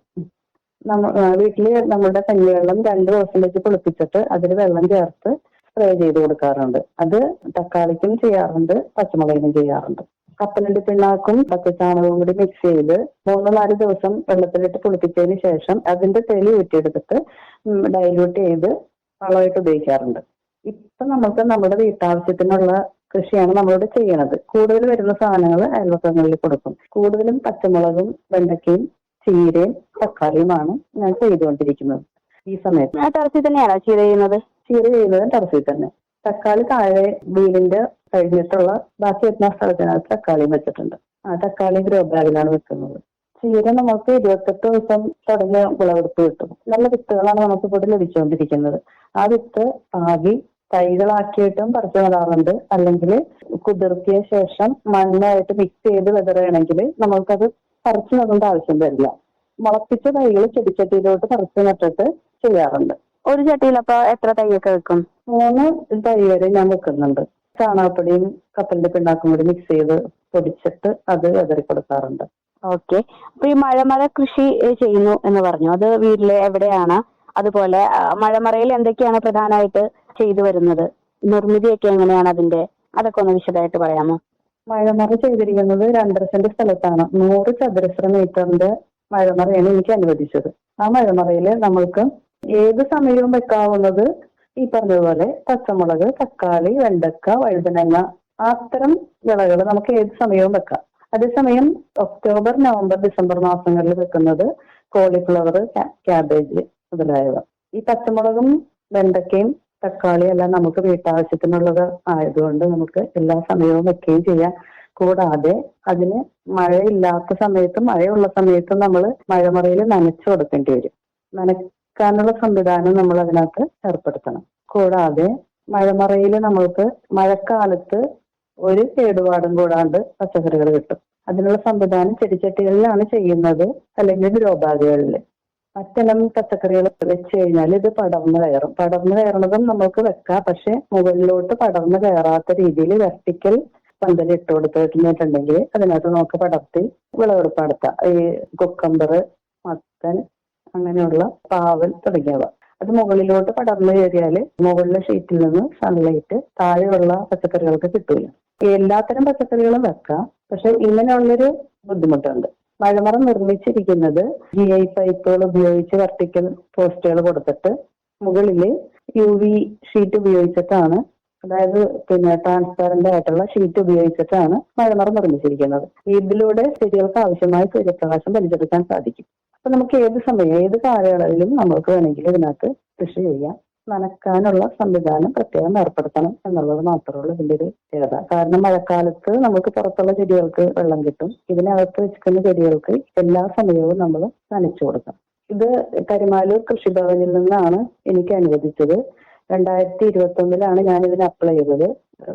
വീട്ടിൽ നമ്മുടെ കഞ്ഞിവെള്ളം രണ്ട് ദിവസം വെച്ച് കുളിപ്പിച്ചിട്ട് അതിൽ വെള്ളം ചേർത്ത് സ്പ്രേ ചെയ്ത് കൊടുക്കാറുണ്ട്. അത് തക്കാളിക്കും ചെയ്യാറുണ്ട് പച്ചമുളകിനും ചെയ്യാറുണ്ട്. കപ്പലണ്ടി പിണ്ണാക്കും പച്ചച്ചാണകവും കൂടി മിക്സ് ചെയ്ത് മൂന്ന് നാല് ദിവസം വെള്ളത്തിലിട്ട് കുളിപ്പിച്ചതിന് ശേഷം അതിന്റെ തെളി ഊറ്റിയെടുത്തിട്ട് ഡൈല്യൂട്ട് ചെയ്ത് വളമായിട്ട് ഉപയോഗിക്കാറുണ്ട്. ഇപ്പൊ നമുക്ക് നമ്മുടെ വീട്ടാവശ്യത്തിനുള്ള കൃഷിയാണ് നമ്മളിവിടെ ചെയ്യണത്. കൂടുതൽ വരുന്ന സാധനങ്ങൾ അയൽവക്കങ്ങളിൽ കൊടുക്കും. കൂടുതലും പച്ചമുളകും വെണ്ടയ്ക്കയും ചീരയും തക്കാളിയുമാണ് ഞാൻ ചെയ്തുകൊണ്ടിരിക്കുന്നത് ഈ സമയത്ത്. ടെറസിൽ തന്നെയാണോ ചീര ചെയ്യുന്നത്? ചീര ചെയ്യുന്നത് ടെറസിൽ തന്നെ. തക്കാളി താഴെ വീടിന്റെ കഴിഞ്ഞിട്ടുള്ള ബാക്കി എത്തുന്ന സ്ഥലത്തിനകത്ത് തക്കാളിയും വെച്ചിട്ടുണ്ട്. ആ തക്കാളി ഗ്രോ ബാഗിലാണ് വെക്കുന്നത്. ചീര നമുക്ക് ഇരുപത്തെട്ട് ദിവസം തുടങ്ങിയ വിളവെടുപ്പ് കിട്ടും. നല്ല വിത്തുകളാണ് നമുക്ക് ഇവിടെ ലഭിച്ചുകൊണ്ടിരിക്കുന്നത്. ആ വിത്ത് ആകി തൈകളാക്കിയിട്ടും പറിച്ചു നടാറുണ്ട് അല്ലെങ്കിൽ കുതിർത്തിയ ശേഷം മണ്ണായിട്ട് മിക്സ് ചെയ്ത് വിതറുകയാണെങ്കിൽ നമുക്കത് പറിച്ചു നടേണ്ട ആവശ്യം വരില്ല. മുളപ്പിച്ച തൈകൾ ചെടിച്ചട്ടിയിലോട്ട് പറിച്ചു നട്ടിട്ട് ചെയ്യാറുണ്ട്. ഒരു ചട്ടിയിൽ അപ്പൊ എത്ര തൈയൊക്കെ വെക്കും? മൂന്ന് തൈ വരെ ഞാൻ വെക്കുന്നുണ്ട്. ചാണകപ്പൊടിയും കപ്പലിന്റെ പിണ്ണാക്കും കൂടി മിക്സ് ചെയ്ത് പൊടിച്ചിട്ട് അത് വിതറി കൊടുക്കാറുണ്ട്. ഓക്കെ അപ്പൊ ഈ മഴമറ കൃഷി ചെയ്യുന്നു എന്ന് പറഞ്ഞു. അത് വീട്ടിൽ എവിടെയാണ്? അതുപോലെ മഴമറയിൽ എന്തൊക്കെയാണ് പ്രധാനമായിട്ട് ചെയ്തു വരുന്നത്? നിർമ്മിതിയൊക്കെ എങ്ങനെയാണ് അതിന്റെ? അതൊക്കെ ഒന്ന് വിശദമായിട്ട് പറയാമോ? മഴമറ ചെയ്തിരിക്കുന്നത് രണ്ടര സെന്റ് സ്ഥലത്താണ്. നൂറ് ചതുരശ്ര മീറ്ററിന്റെ മഴമറയാണ് എനിക്ക് അനുവദിച്ചത്. ആ മഴമറയിൽ നമ്മൾക്ക് ഏത് സമയവും വെക്കാവുന്നത് ഈ പറഞ്ഞതുപോലെ പച്ചമുളക് തക്കാളി വെണ്ടക്ക വഴുതനങ്ങ അത്തരം വിളകൾ നമുക്ക് ഏത് സമയവും വെക്കാം. അതേസമയം ഒക്ടോബർ നവംബർ ഡിസംബർ മാസങ്ങളിൽ വെക്കുന്നത് കോളിഫ്ലവർ ക്യാബേജ് മുതലായവ. ഈ പച്ചമുളകും വെണ്ടക്കയും തക്കാളി എല്ലാം നമുക്ക് വീട്ടാവശ്യത്തിനുള്ളത് ആയതുകൊണ്ട് നമുക്ക് എല്ലാ സമയവും വെക്കുകയും ചെയ്യാം. കൂടാതെ അതിന് മഴയില്ലാത്ത സമയത്തും മഴയുള്ള സമയത്തും നമ്മൾ മഴമറയിൽ നനച്ചു കൊടുക്കേണ്ടി വരും. നനക്കാനുള്ള സംവിധാനം നമ്മൾ അതിനകത്ത് ഏർപ്പെടുത്തണം. കൂടാതെ മഴമറയിൽ നമ്മൾക്ക് മഴക്കാലത്ത് ഒരു കേടുപാടും കൂടാണ്ട് പച്ചക്കറികൾ കിട്ടും. അതിനുള്ള സംവിധാനം ചെടിച്ചട്ടികളിലാണ് ചെയ്യുന്നത് അല്ലെങ്കിൽ രോഗാദികളിൽ മറ്റെല്ലാം പച്ചക്കറികൾ വെച്ച് കഴിഞ്ഞാൽ ഇത് പടർന്നു കയറും. പടർന്നു കയറുന്നതും നമുക്ക് വെക്കാം പക്ഷെ മുകളിലോട്ട് പടർന്നു കയറാത്ത രീതിയിൽ വെർട്ടിക്കൽ പന്തൽ ഇട്ട് കൊടുത്തിട്ടുണ്ടെങ്കിൽ അതിനകത്ത് നമുക്ക് പടർത്തി വിളവെടുപ്പ് നടത്താം. ഈ കുക്കമ്പർ മത്തൻ അങ്ങനെയുള്ള പാവൽ തുടങ്ങിയവ. അത് മുകളിലോട്ട് പടർന്നു കയറിയാൽ മുകളിലെ ഷീറ്റിൽ നിന്ന് സൺലൈറ്റ് താഴെയുള്ള പച്ചക്കറികൾക്ക് കിട്ടൂല. എല്ലാത്തരം പച്ചക്കറികളും വെക്കാം. പക്ഷെ ഇങ്ങനെയുള്ളൊരു ബുദ്ധിമുട്ടുണ്ട്. മഴമറം നിർമ്മിച്ചിരിക്കുന്നത് ജി ഐ പൈപ്പുകൾ ഉപയോഗിച്ച് വെർട്ടിക്കൽ പോസ്റ്റുകൾ കൊടുത്തിട്ട് മുകളിൽ യു വി ഷീറ്റ് ഉപയോഗിച്ചിട്ടാണ്. അതായത് പിന്നെ ട്രാൻസ്പെറന്റ് ആയിട്ടുള്ള ഷീറ്റ് ഉപയോഗിച്ചിട്ടാണ് മഴമറ നിർമ്മിച്ചിരിക്കുന്നത്. ഇതിലൂടെ ചെടികൾക്ക് ആവശ്യമായ സൂര്യപ്രകാശം വലിച്ചെടുക്കാൻ സാധിക്കും. അപ്പൊ നമുക്ക് ഏത് സമയം ഏത് കാലയളവിലും നമുക്ക് വേണമെങ്കിൽ ഇതിനകത്ത് കൃഷി ചെയ്യാം. നനക്കാനുള്ള സംവിധാനം പ്രത്യേകം ഏർപ്പെടുത്തണം എന്നുള്ളത് മാത്രമേ ഉള്ളൂ ഇതിന്റെ ഒരു പ്രത്യേകത കാരണം മഴക്കാലത്ത് നമുക്ക് പുറത്തുള്ള ചെടികൾക്ക് വെള്ളം കിട്ടും. ഇതിനകത്ത് വെച്ചിരിക്കുന്ന ചെടികൾക്ക് എല്ലാ സമയവും നമ്മൾ നനച്ചു കൊടുക്കണം. ഇത് കരിമാലൂർ കൃഷിഭവനിൽ നിന്നാണ് എനിക്ക് അനുവദിച്ചത്. രണ്ടായിരത്തി ഇരുപത്തി ഒന്നിലാണ് ഞാൻ ഇതിന് അപ്ലൈ ചെയ്തത്.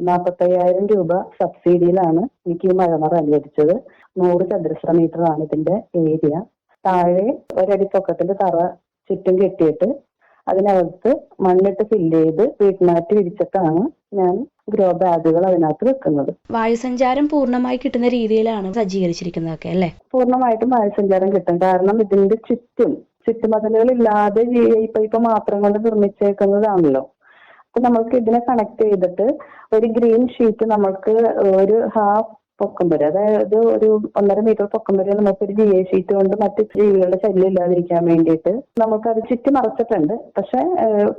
നാൽപ്പത്തയ്യായിരം രൂപ സബ്സിഡിയിലാണ് എനിക്ക് ഈ മഴമറ അനുവദിച്ചത്. നൂറ് ചതുരശ്ര മീറ്ററാണ് ഇതിന്റെ ഏരിയ താഴെ ഒരടി പൊക്കത്തിൽ തറ ചുറ്റും കെട്ടിയിട്ട് അതിനകത്ത് മണ്ണിട്ട് ഫില്ല് ചെയ്ത് വീട്ടിനകത്ത് വിരിച്ചിട്ടാണ് ഞാൻ ഗ്രോ ബാഗുകൾ അതിനകത്ത് വെക്കുന്നത്. വായുസഞ്ചാരം പൂർണമായി കിട്ടുന്ന രീതിയിലാണ് സജ്ജീകരിച്ചിരിക്കുന്നതൊക്കെ അല്ലേ? പൂർണമായിട്ടും വായുസഞ്ചാരം കിട്ടും. കാരണം ഇതിന്റെ ചുറ്റും ചുറ്റുമതിലുകൾ ഇല്ലാതെ ഇപ്പൊ ഇപ്പൊ പൈപ്പ് മാത്രം കൊണ്ട് നിർമ്മിച്ചേക്കുന്നതാണല്ലോ. അപ്പൊ നമുക്ക് ഇതിനെ കണക്ട് ചെയ്തിട്ട് ഒരു ഗ്രീൻ ഷീറ്റ് നമുക്ക് ഒരു ഹാഫ് പൊക്കം വരെ. അതായത് ഒരു ഒന്നര മീറ്റർ പൊക്കം വരെ നമുക്ക് ഒരു ജി ഐ ഷീറ്റ് കൊണ്ട് മറ്റ് ജീവികളുടെ ശല്യം ഇല്ലാതിരിക്കാൻ വേണ്ടിയിട്ട് നമുക്ക് അത് ചുറ്റി മറച്ചിട്ടുണ്ട്. പക്ഷെ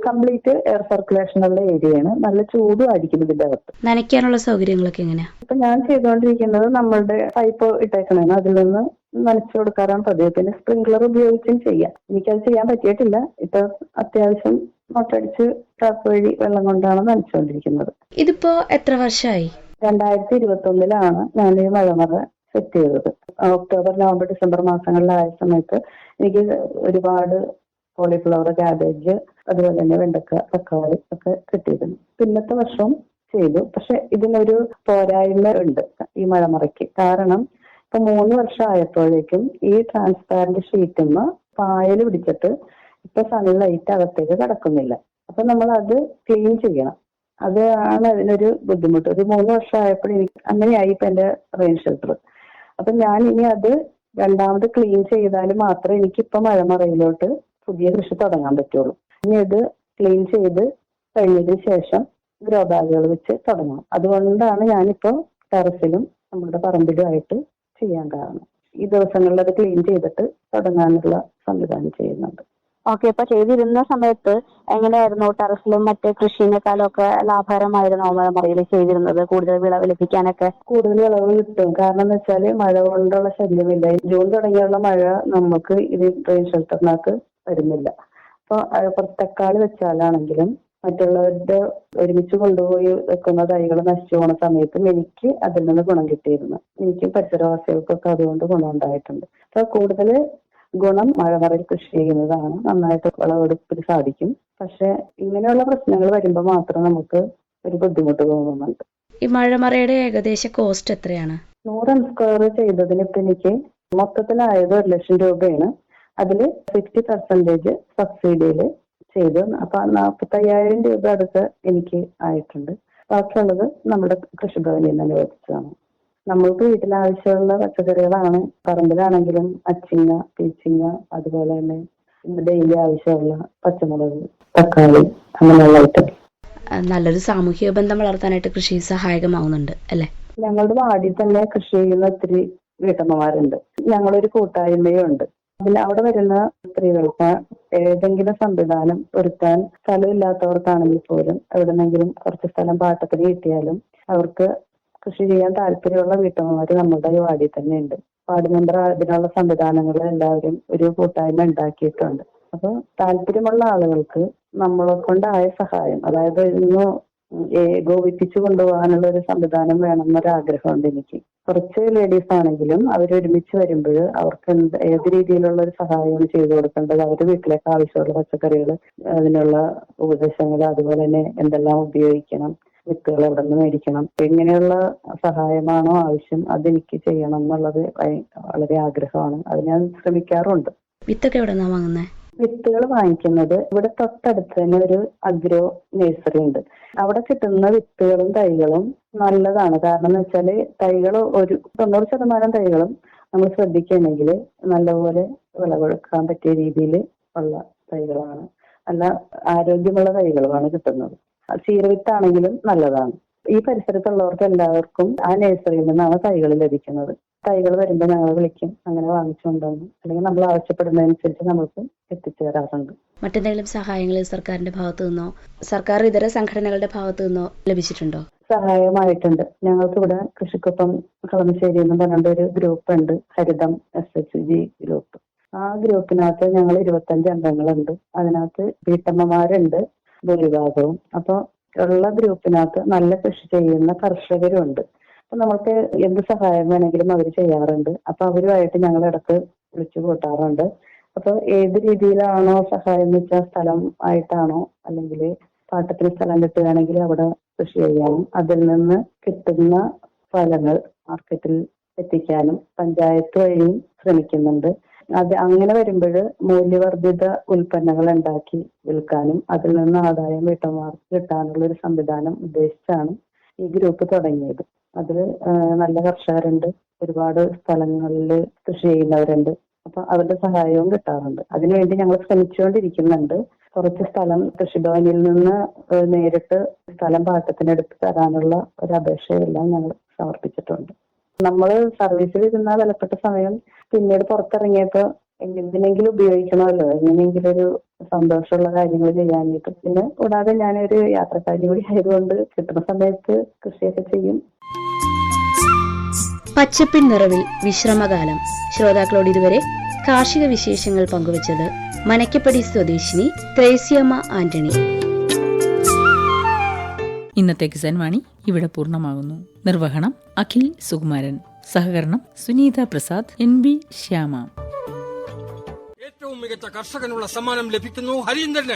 കംപ്ലീറ്റ് എയർ സർക്കുലേഷൻ ഉള്ള ഏരിയയാണ് നല്ല ചൂടും ആയിരിക്കും ഇതിന്റെ അകത്ത്. നനയ്ക്കാനുള്ള സൗകര്യങ്ങളൊക്കെ എങ്ങനെയാ? ഇപ്പൊ ഞാൻ ചെയ്തുകൊണ്ടിരിക്കുന്നത് നമ്മളുടെ പൈപ്പ് ഇട്ടേക്കണേന്ന് അതിൽ നിന്ന് നനച്ചു കൊടുക്കാറാണ് പതിവ്. പിന്നെ സ്പ്രിംഗ്ലർ ഉപയോഗിച്ചും ചെയ്യാം. എനിക്കത് ചെയ്യാൻ പറ്റിയിട്ടില്ല. ഇപ്പൊ അത്യാവശ്യം മൊട്ടടിച്ച് ടാപ്പ് വഴി വെള്ളം കൊണ്ടാണ് നനച്ചുകൊണ്ടിരിക്കുന്നത് ഇതിപ്പോ എത്ര വർഷമായി രണ്ടായിരത്തി ഇരുപത്തി ഒന്നിലാണ് ഞാൻ ഈ മഴമറ സെറ്റ് ചെയ്തത്. ഒക്ടോബർ നവംബർ ഡിസംബർ മാസങ്ങളിലായ സമയത്ത് എനിക്ക് ഒരുപാട് കോളിഫ്ലവർ കാബേജ് അതുപോലെ തന്നെ വെണ്ടക്ക തക്കാളി ഒക്കെ കിട്ടിയിരുന്നു. പിന്നത്തെ വർഷവും ചെയ്തു. പക്ഷെ ഇതിനൊരു പോരായ്മ ഉണ്ട് ഈ മഴമറയ്ക്ക്. കാരണം ഇപ്പൊ മൂന്ന് വർഷം ആയപ്പോഴേക്കും ഈ ട്രാൻസ്പാരന്റ് ഷീറ്റിന്ന് പായൽ പിടിച്ചിട്ട് ഇപ്പൊ സൺലൈറ്റ് അകത്തേക്ക് കടക്കുന്നില്ല. അപ്പൊ നമ്മൾ അത് ക്ലീൻ ചെയ്യണം. അതാണ് അതിനൊരു ബുദ്ധിമുട്ട്. ഒരു മൂന്ന് വർഷം ആയപ്പോൾ എനിക്ക് അങ്ങനെയായി ഇപ്പൊ എന്റെ റെയിൻ ഷെൽട്ടർ. അപ്പൊ ഞാൻ ഇനി അത് രണ്ടാമത് ക്ലീൻ ചെയ്താൽ മാത്രമേ എനിക്ക് ഇപ്പൊ മഴമറയിലോട്ട് പുതിയ കൃഷി തുടങ്ങാൻ പറ്റുള്ളൂ. ഇനി അത് ക്ലീൻ ചെയ്ത് കഴിഞ്ഞതിന് ശേഷം ഗ്രോ ബാഗുകൾ വെച്ച് തുടങ്ങണം. അതുകൊണ്ടാണ് ഞാനിപ്പോ ടെറസിലും നമ്മുടെ പറമ്പിലുമായിട്ട് ചെയ്യാൻ കാരണം. ഈ ദിവസങ്ങളിൽ അത് ക്ലീൻ ചെയ്തിട്ട് തുടങ്ങാനുള്ള സംവിധാനം ചെയ്യുന്നുണ്ട്. ഓക്കെ ഇപ്പൊ ചെയ്തിരുന്ന സമയത്ത് എങ്ങനെയായിരുന്നു ടെറസിലും മറ്റ് കൃഷിനേക്കാളും ഒക്കെ ലാഭകരമായിരുന്നു മഴമറയിൽ ചെയ്തിരുന്നത്? കൂടുതൽ വിളവ് ലഭിക്കാനൊക്കെ? കൂടുതൽ വിളവ് കിട്ടും. കാരണം എന്ന് വെച്ചാൽ മഴ കൊണ്ടുള്ള ശല്യമില്ല. ജൂൺ തുടങ്ങിയുള്ള മഴ നമുക്ക് ഇത് ഇത്രയും ഷെൽട്ടറിനകത്ത് വരുന്നില്ല. അപ്പൊ തക്കാളി വെച്ചാലാണെങ്കിലും മറ്റുള്ളവരുടെ ഒരുമിച്ച് കൊണ്ടുപോയി വെക്കുന്ന തൈകൾ നശിച്ചു പോണ സമയത്തും എനിക്ക് അതിൽ നിന്ന് ഗുണം കിട്ടിയിരുന്നു. എനിക്കും പരിസരവാസികൾക്കൊക്കെ അതുകൊണ്ട് ഗുണം ഉണ്ടായിട്ടുണ്ട്. അപ്പൊ കൂടുതൽ ഗുണം മഴമറയിൽ കൃഷി ചെയ്യുന്നതാണ്. നന്നായിട്ട് വിളവെടുപ്പിന് സാധിക്കും. പക്ഷെ ഇങ്ങനെയുള്ള പ്രശ്നങ്ങൾ വരുമ്പോൾ മാത്രം നമുക്ക് ഒരു ബുദ്ധിമുട്ട് തോന്നുന്നുണ്ട്. ഈ മഴമറയുടെ ഏകദേശ കോസ്റ്റ് എത്രയാണ്? നൂറ് സ്ക്വയർ ചെയ്തതിന് ഇപ്പൊ എനിക്ക് മൊത്തത്തിലായത് ഒരു ലക്ഷം രൂപയാണ്. അതിൽ ഫിഫ്റ്റി പെർസെന്റേജ് സബ്സിഡിയിൽ ചെയ്തു. അപ്പൊ നാൽപ്പത്തയ്യായിരം രൂപ അടുത്ത് എനിക്ക് ആയിട്ടുണ്ട്. ബാക്കിയുള്ളത് നമ്മുടെ കൃഷിഭവനിൽ നിന്ന് അനുവദിച്ചതാണ്. നമ്മൾക്ക് വീട്ടിൽ ആവശ്യമുള്ള പച്ചക്കറികളാണ്. പറമ്പിലാണെങ്കിലും അച്ചിങ്ങ പീച്ചിങ്ങ അതുപോലെ തന്നെ ഡെയിലി ആവശ്യമുള്ള പച്ചമുളക് തക്കാളി അങ്ങനെയുള്ള ഐറ്റം. നല്ലൊരു സാമൂഹിക ബന്ധം വളർത്താനായിട്ട് കൃഷി സഹായകമാവുന്നുണ്ട് അല്ലെ? ഞങ്ങളുടെ വാടി തന്നെ കൃഷി ചെയ്യുന്ന ഒത്തിരി വീട്ടമ്മമാരുണ്ട്. ഞങ്ങളൊരു കൂട്ടായ്മയും ഉണ്ട് അതിൽ അവിടെ വരുന്ന സ്ത്രീകൾക്ക് ഏതെങ്കിലും സംവിധാനം ഒരുക്കാൻ സ്ഥലമില്ലാത്തവർക്കാണെങ്കിൽ പോലും എവിടെന്നെങ്കിലും കുറച്ച് സ്ഥലം പാട്ടത്തിന് കിട്ടിയാലും അവർക്ക് കൃഷി ചെയ്യാൻ താല്പര്യമുള്ള വീട്ടമ്മമാര് നമ്മുടെ ഈ വാർഡിൽ തന്നെ ഉണ്ട് വാർഡ് മെമ്പർ അതിനുള്ള സംവിധാനങ്ങൾ എല്ലാവരും ഒരു കൂട്ടായ്മ ഉണ്ടാക്കിയിട്ടുണ്ട്. അപ്പൊ താല്പര്യമുള്ള ആളുകൾക്ക് നമ്മളെ കൊണ്ടായ സഹായം അതായത് ഇന്ന് ഏകോപിപ്പിച്ചു കൊണ്ടുപോകാനുള്ള ഒരു സംവിധാനം വേണമെന്നൊരു ആഗ്രഹമുണ്ട് എനിക്ക്. കുറച്ച് ലേഡീസ് ആണെങ്കിലും അവർ ഒരുമിച്ച് വരുമ്പോൾ അവർക്ക് എന്ത് ഏത് രീതിയിലുള്ള ഒരു സഹായമാണ് ചെയ്തു കൊടുക്കേണ്ടത്? അവരുടെ വീട്ടിലേക്ക് ആവശ്യമുള്ള പച്ചക്കറികൾ അതിനുള്ള ഉപദേശങ്ങൾ അതുപോലെ തന്നെ എന്തെല്ലാം ഉപയോഗിക്കണം? വിത്തുകൾ എവിടെ നിന്ന് മേടിക്കണം. എങ്ങനെയുള്ള സഹായമാണോ ആവശ്യം അതെനിക്ക് ചെയ്യണം എന്നുള്ളത് വളരെ ആഗ്രഹമാണ്. അത് ഞാൻ ശ്രമിക്കാറുണ്ട്. വിത്തൊക്കെ എവിടെ നിന്നാ വാങ്ങുന്നത് വിത്തുകൾ വാങ്ങിക്കുന്നത് ഇവിടെ തൊട്ടടുത്ത് തന്നെ ഒരു അഗ്രോ നേഴ്സറി ഉണ്ട്. അവിടെ കിട്ടുന്ന വിത്തുകളും തൈകളും നല്ലതാണ്. കാരണം എന്ന് വെച്ചാൽ തൈകൾ ഒരു തൊണ്ണൂറ് ശതമാനം തൈകളും നമ്മൾ ശ്രദ്ധിക്കുകയാണെങ്കിൽ നല്ലപോലെ വിളവെടുക്കാൻ പറ്റിയ രീതിയിൽ ഉള്ള തൈകളാണ്. നല്ല ആരോഗ്യമുള്ള തൈകളുമാണ് കിട്ടുന്നത്. ചീരവിത്താണെങ്കിലും നല്ലതാണ്. ഈ പരിസരത്തുള്ളവർക്ക് എല്ലാവർക്കും ആ നഴ്സറിയിൽ നിന്നാണ് തൈകൾ ലഭിക്കുന്നത്. തൈകൾ വരുമ്പോൾ ഞങ്ങൾ വിളിക്കും അങ്ങനെ വാങ്ങിച്ചുകൊണ്ടുവന്ന് അല്ലെങ്കിൽ നമ്മൾ ആവശ്യപ്പെടുന്നതനുസരിച്ച് നമുക്ക് എത്തിച്ചു തരാറുണ്ട് മറ്റെന്തെങ്കിലും സഹായങ്ങൾ സർക്കാരിന്റെ ഭാഗത്തു നിന്നോ സർക്കാർ ഇതര സംഘടനകളുടെ ഭാഗത്തു നിന്നോ ലഭിച്ചിട്ടുണ്ടോ? സഹായമായിട്ടുണ്ട്. ഞങ്ങൾക്ക് ഇവിടെ കൃഷിക്കൊപ്പം കളമശ്ശേരി എന്ന് പറഞ്ഞ ഒരു ഗ്രൂപ്പ് ഉണ്ട് Haritham S H G group ആ ഗ്രൂപ്പിനകത്ത് ഞങ്ങൾ ഇരുപത്തഞ്ച് അംഗങ്ങളുണ്ട്. അതിനകത്ത് വീട്ടമ്മമാരുണ്ട്. ഭൂരിഭാഗവും അപ്പൊ ഉള്ള ഗ്രൂപ്പിനകത്ത് നല്ല കൃഷി ചെയ്യുന്ന കർഷകരുണ്ട്. അപ്പൊ നമുക്ക് എന്ത് സഹായം വേണമെങ്കിലും അവർ ചെയ്യാറുണ്ട്. അപ്പൊ അവരുമായിട്ട് ഞങ്ങൾ ഇടയ്ക്ക് വിളിച്ചു കൂട്ടാറുണ്ട്. അപ്പൊ ഏത് രീതിയിലാണോ സഹായം എന്ന് വെച്ചാൽ സ്ഥലം ആയിട്ടാണോ അല്ലെങ്കിൽ പാട്ടത്തിന് സ്ഥലം കിട്ടുകയാണെങ്കിൽ അവിടെ കൃഷി ചെയ്യാനും അതിൽ നിന്ന് കിട്ടുന്ന ഫലങ്ങൾ മാർക്കറ്റിൽ എത്തിക്കാനും പഞ്ചായത്ത് വഴിയും ശ്രമിക്കുന്നുണ്ട്. അത് അങ്ങനെ വരുമ്പോൾ മൂല്യവർദ്ധിത ഉൽപ്പന്നങ്ങൾ ഉണ്ടാക്കി വിൽക്കാനും അതിൽ നിന്ന് ആദായം വീട്ടമ്മമാർക്ക് കിട്ടാനുള്ള ഒരു സംവിധാനം ഉദ്ദേശിച്ചാണ് ഈ ഗ്രൂപ്പ് തുടങ്ങിയത്. അതിൽ നല്ല കർഷകരുണ്ട് ഒരുപാട് സ്ഥലങ്ങളിൽ കൃഷി ചെയ്യുന്നവരുണ്ട്. അപ്പൊ അവരുടെ സഹായവും കിട്ടാറുണ്ട്. അതിനുവേണ്ടി ഞങ്ങൾ ശ്രമിച്ചുകൊണ്ടിരിക്കുന്നുണ്ട്. കുറച്ച് സ്ഥലം കൃഷിഭവനിൽ നിന്ന് നേരിട്ട് സ്ഥലം പാട്ടത്തിനെടുത്ത് തരാനുള്ള ഒരു അപേക്ഷയെല്ലാം ഞങ്ങൾ സമർപ്പിച്ചിട്ടുണ്ട്. നമ്മൾ സർവീസിൽ ഇരുന്ന വിലപ്പെട്ട സമയം പിന്നീട് പുറത്തിറങ്ങിയപ്പോ എന്തിനെങ്കിലും ഉപയോഗിക്കണമല്ലോ. എങ്ങനെയെങ്കിലും ഒരു സന്തോഷമുള്ള കാര്യങ്ങൾ ചെയ്യാനായിട്ട്. പിന്നെ കൂടാതെ ഞാനൊരു യാത്രക്കാരി കൂടി ആയതുകൊണ്ട് കിട്ടുന്ന സമയത്ത് കൃഷിയൊക്കെ ചെയ്യും. പച്ചപ്പിൻ നിറവിൽ വിശ്രമകാലം. ശ്രോതാക്കളോട് ഇതുവരെ കാർഷിക വിശേഷങ്ങൾ പങ്കുവച്ചത് മനക്കപ്പടി സ്വദേശിനി ത്രേസ്യമ്മ ആന്റണി. ഇന്നത്തെ കിസാൻ വാണി ഇവിടെ പൂർണമാകുന്നു. നിർവഹണം അഖിൽ സുകുമാരൻ. സഹകരണം സുനീത പ്രസാദ് എൻ ബി ശ്യാമ. ഏറ്റവും മികച്ച കർഷകനുള്ള സമ്മാനം ലഭിക്കുന്നു ഹരീന്ദ്രന്.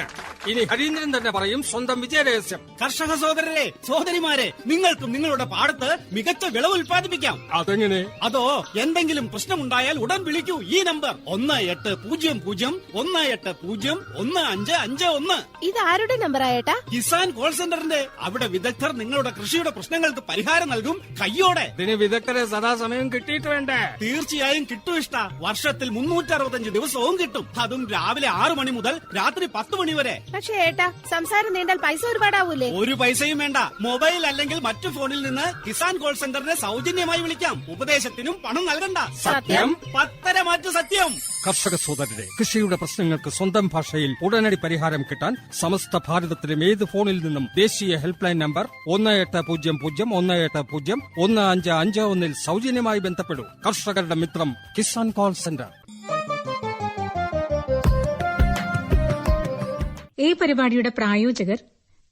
ഇനി ഹരീന്ദ്രൻ തന്നെ പറയും സ്വന്തം വിജയരഹസ്യം കർഷക സഹോദരരെ സഹോദരിമാരെ നിങ്ങൾക്കും നിങ്ങളുടെ പാടത്ത് മികച്ച വിളവ് ഉൽപ്പാദിപ്പിക്കാം. അതെങ്ങനെ? അതോ എന്തെങ്കിലും പ്രശ്നമുണ്ടായാൽ ഉടൻ വിളിക്കൂ ഈ നമ്പർ ഒന്ന് എട്ട് പൂജ്യം പൂജ്യം ഒന്ന് എട്ട് പൂജ്യം ഒന്ന് അഞ്ച് അഞ്ച് ഒന്ന്. ഇത് ആരുടെ നമ്പർ ആയേട്ടാ കിസാൻ കോൾ സെന്ററിന്റെ അവിടെ വിദഗ്ധർ നിങ്ങളുടെ കൃഷിയുടെ പ്രശ്നങ്ങൾക്ക് പരിഹാരം നൽകും കയ്യോടെ. ഇതിന് വിദഗ്ധരെ സദാസമയം കിട്ടിയിട്ട് വേണ്ടേ? തീർച്ചയായും കിട്ടും ഇഷ്ട. വർഷത്തിൽ മുന്നൂറ്റി അറുപത്തഞ്ച് ദിവസവും കിട്ടും. അതും രാവിലെ ആറു മണി മുതൽ രാത്രി പത്ത് മണി വരെ. പക്ഷേ ഏട്ടാ സംസാരം നീണ്ടാൽ പൈസ ഒരുപാടാവൂലേ? ഒരു പൈസയും വേണ്ട. മൊബൈൽ അല്ലെങ്കിൽ മറ്റു ഫോണിൽ നിന്ന് കിസാൻ കോൾ സെന്ററിനെ സൗജന്യമായി വിളിക്കാം. ഉപദേശത്തിനും പണം നൽകണ്ട. സത്യം? പത്തര മാറ്റു സത്യം. കർഷക സോദരരെ കൃഷിയുടെ പ്രശ്നങ്ങൾക്ക് സ്വന്തം ഭാഷയിൽ ഉടനടി പരിഹാരം കിട്ടാൻ സമസ്ത ഭാരതത്തിലും ഏത് ഫോണിൽ നിന്നും ദേശീയ ഹെൽപ്പ് ലൈൻ നമ്പർ ഒന്ന് എട്ട് പൂജ്യം പൂജ്യം ഒന്ന് എട്ട് പൂജ്യം ഒന്ന് അഞ്ച് അഞ്ച് ഒന്നിൽ സൗജന്യമായി ബന്ധപ്പെടൂ. കർഷകരുടെ മിത്രം കിസാൻ കോൾ സെന്റർ. ഈ പരിപാടിയുടെ പ്രായോജകർ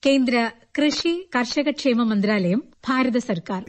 കേന്ദ്ര കൃഷി കർഷകക്ഷേമ മന്ത്രാലയം ഭാരത സർക്കാർ.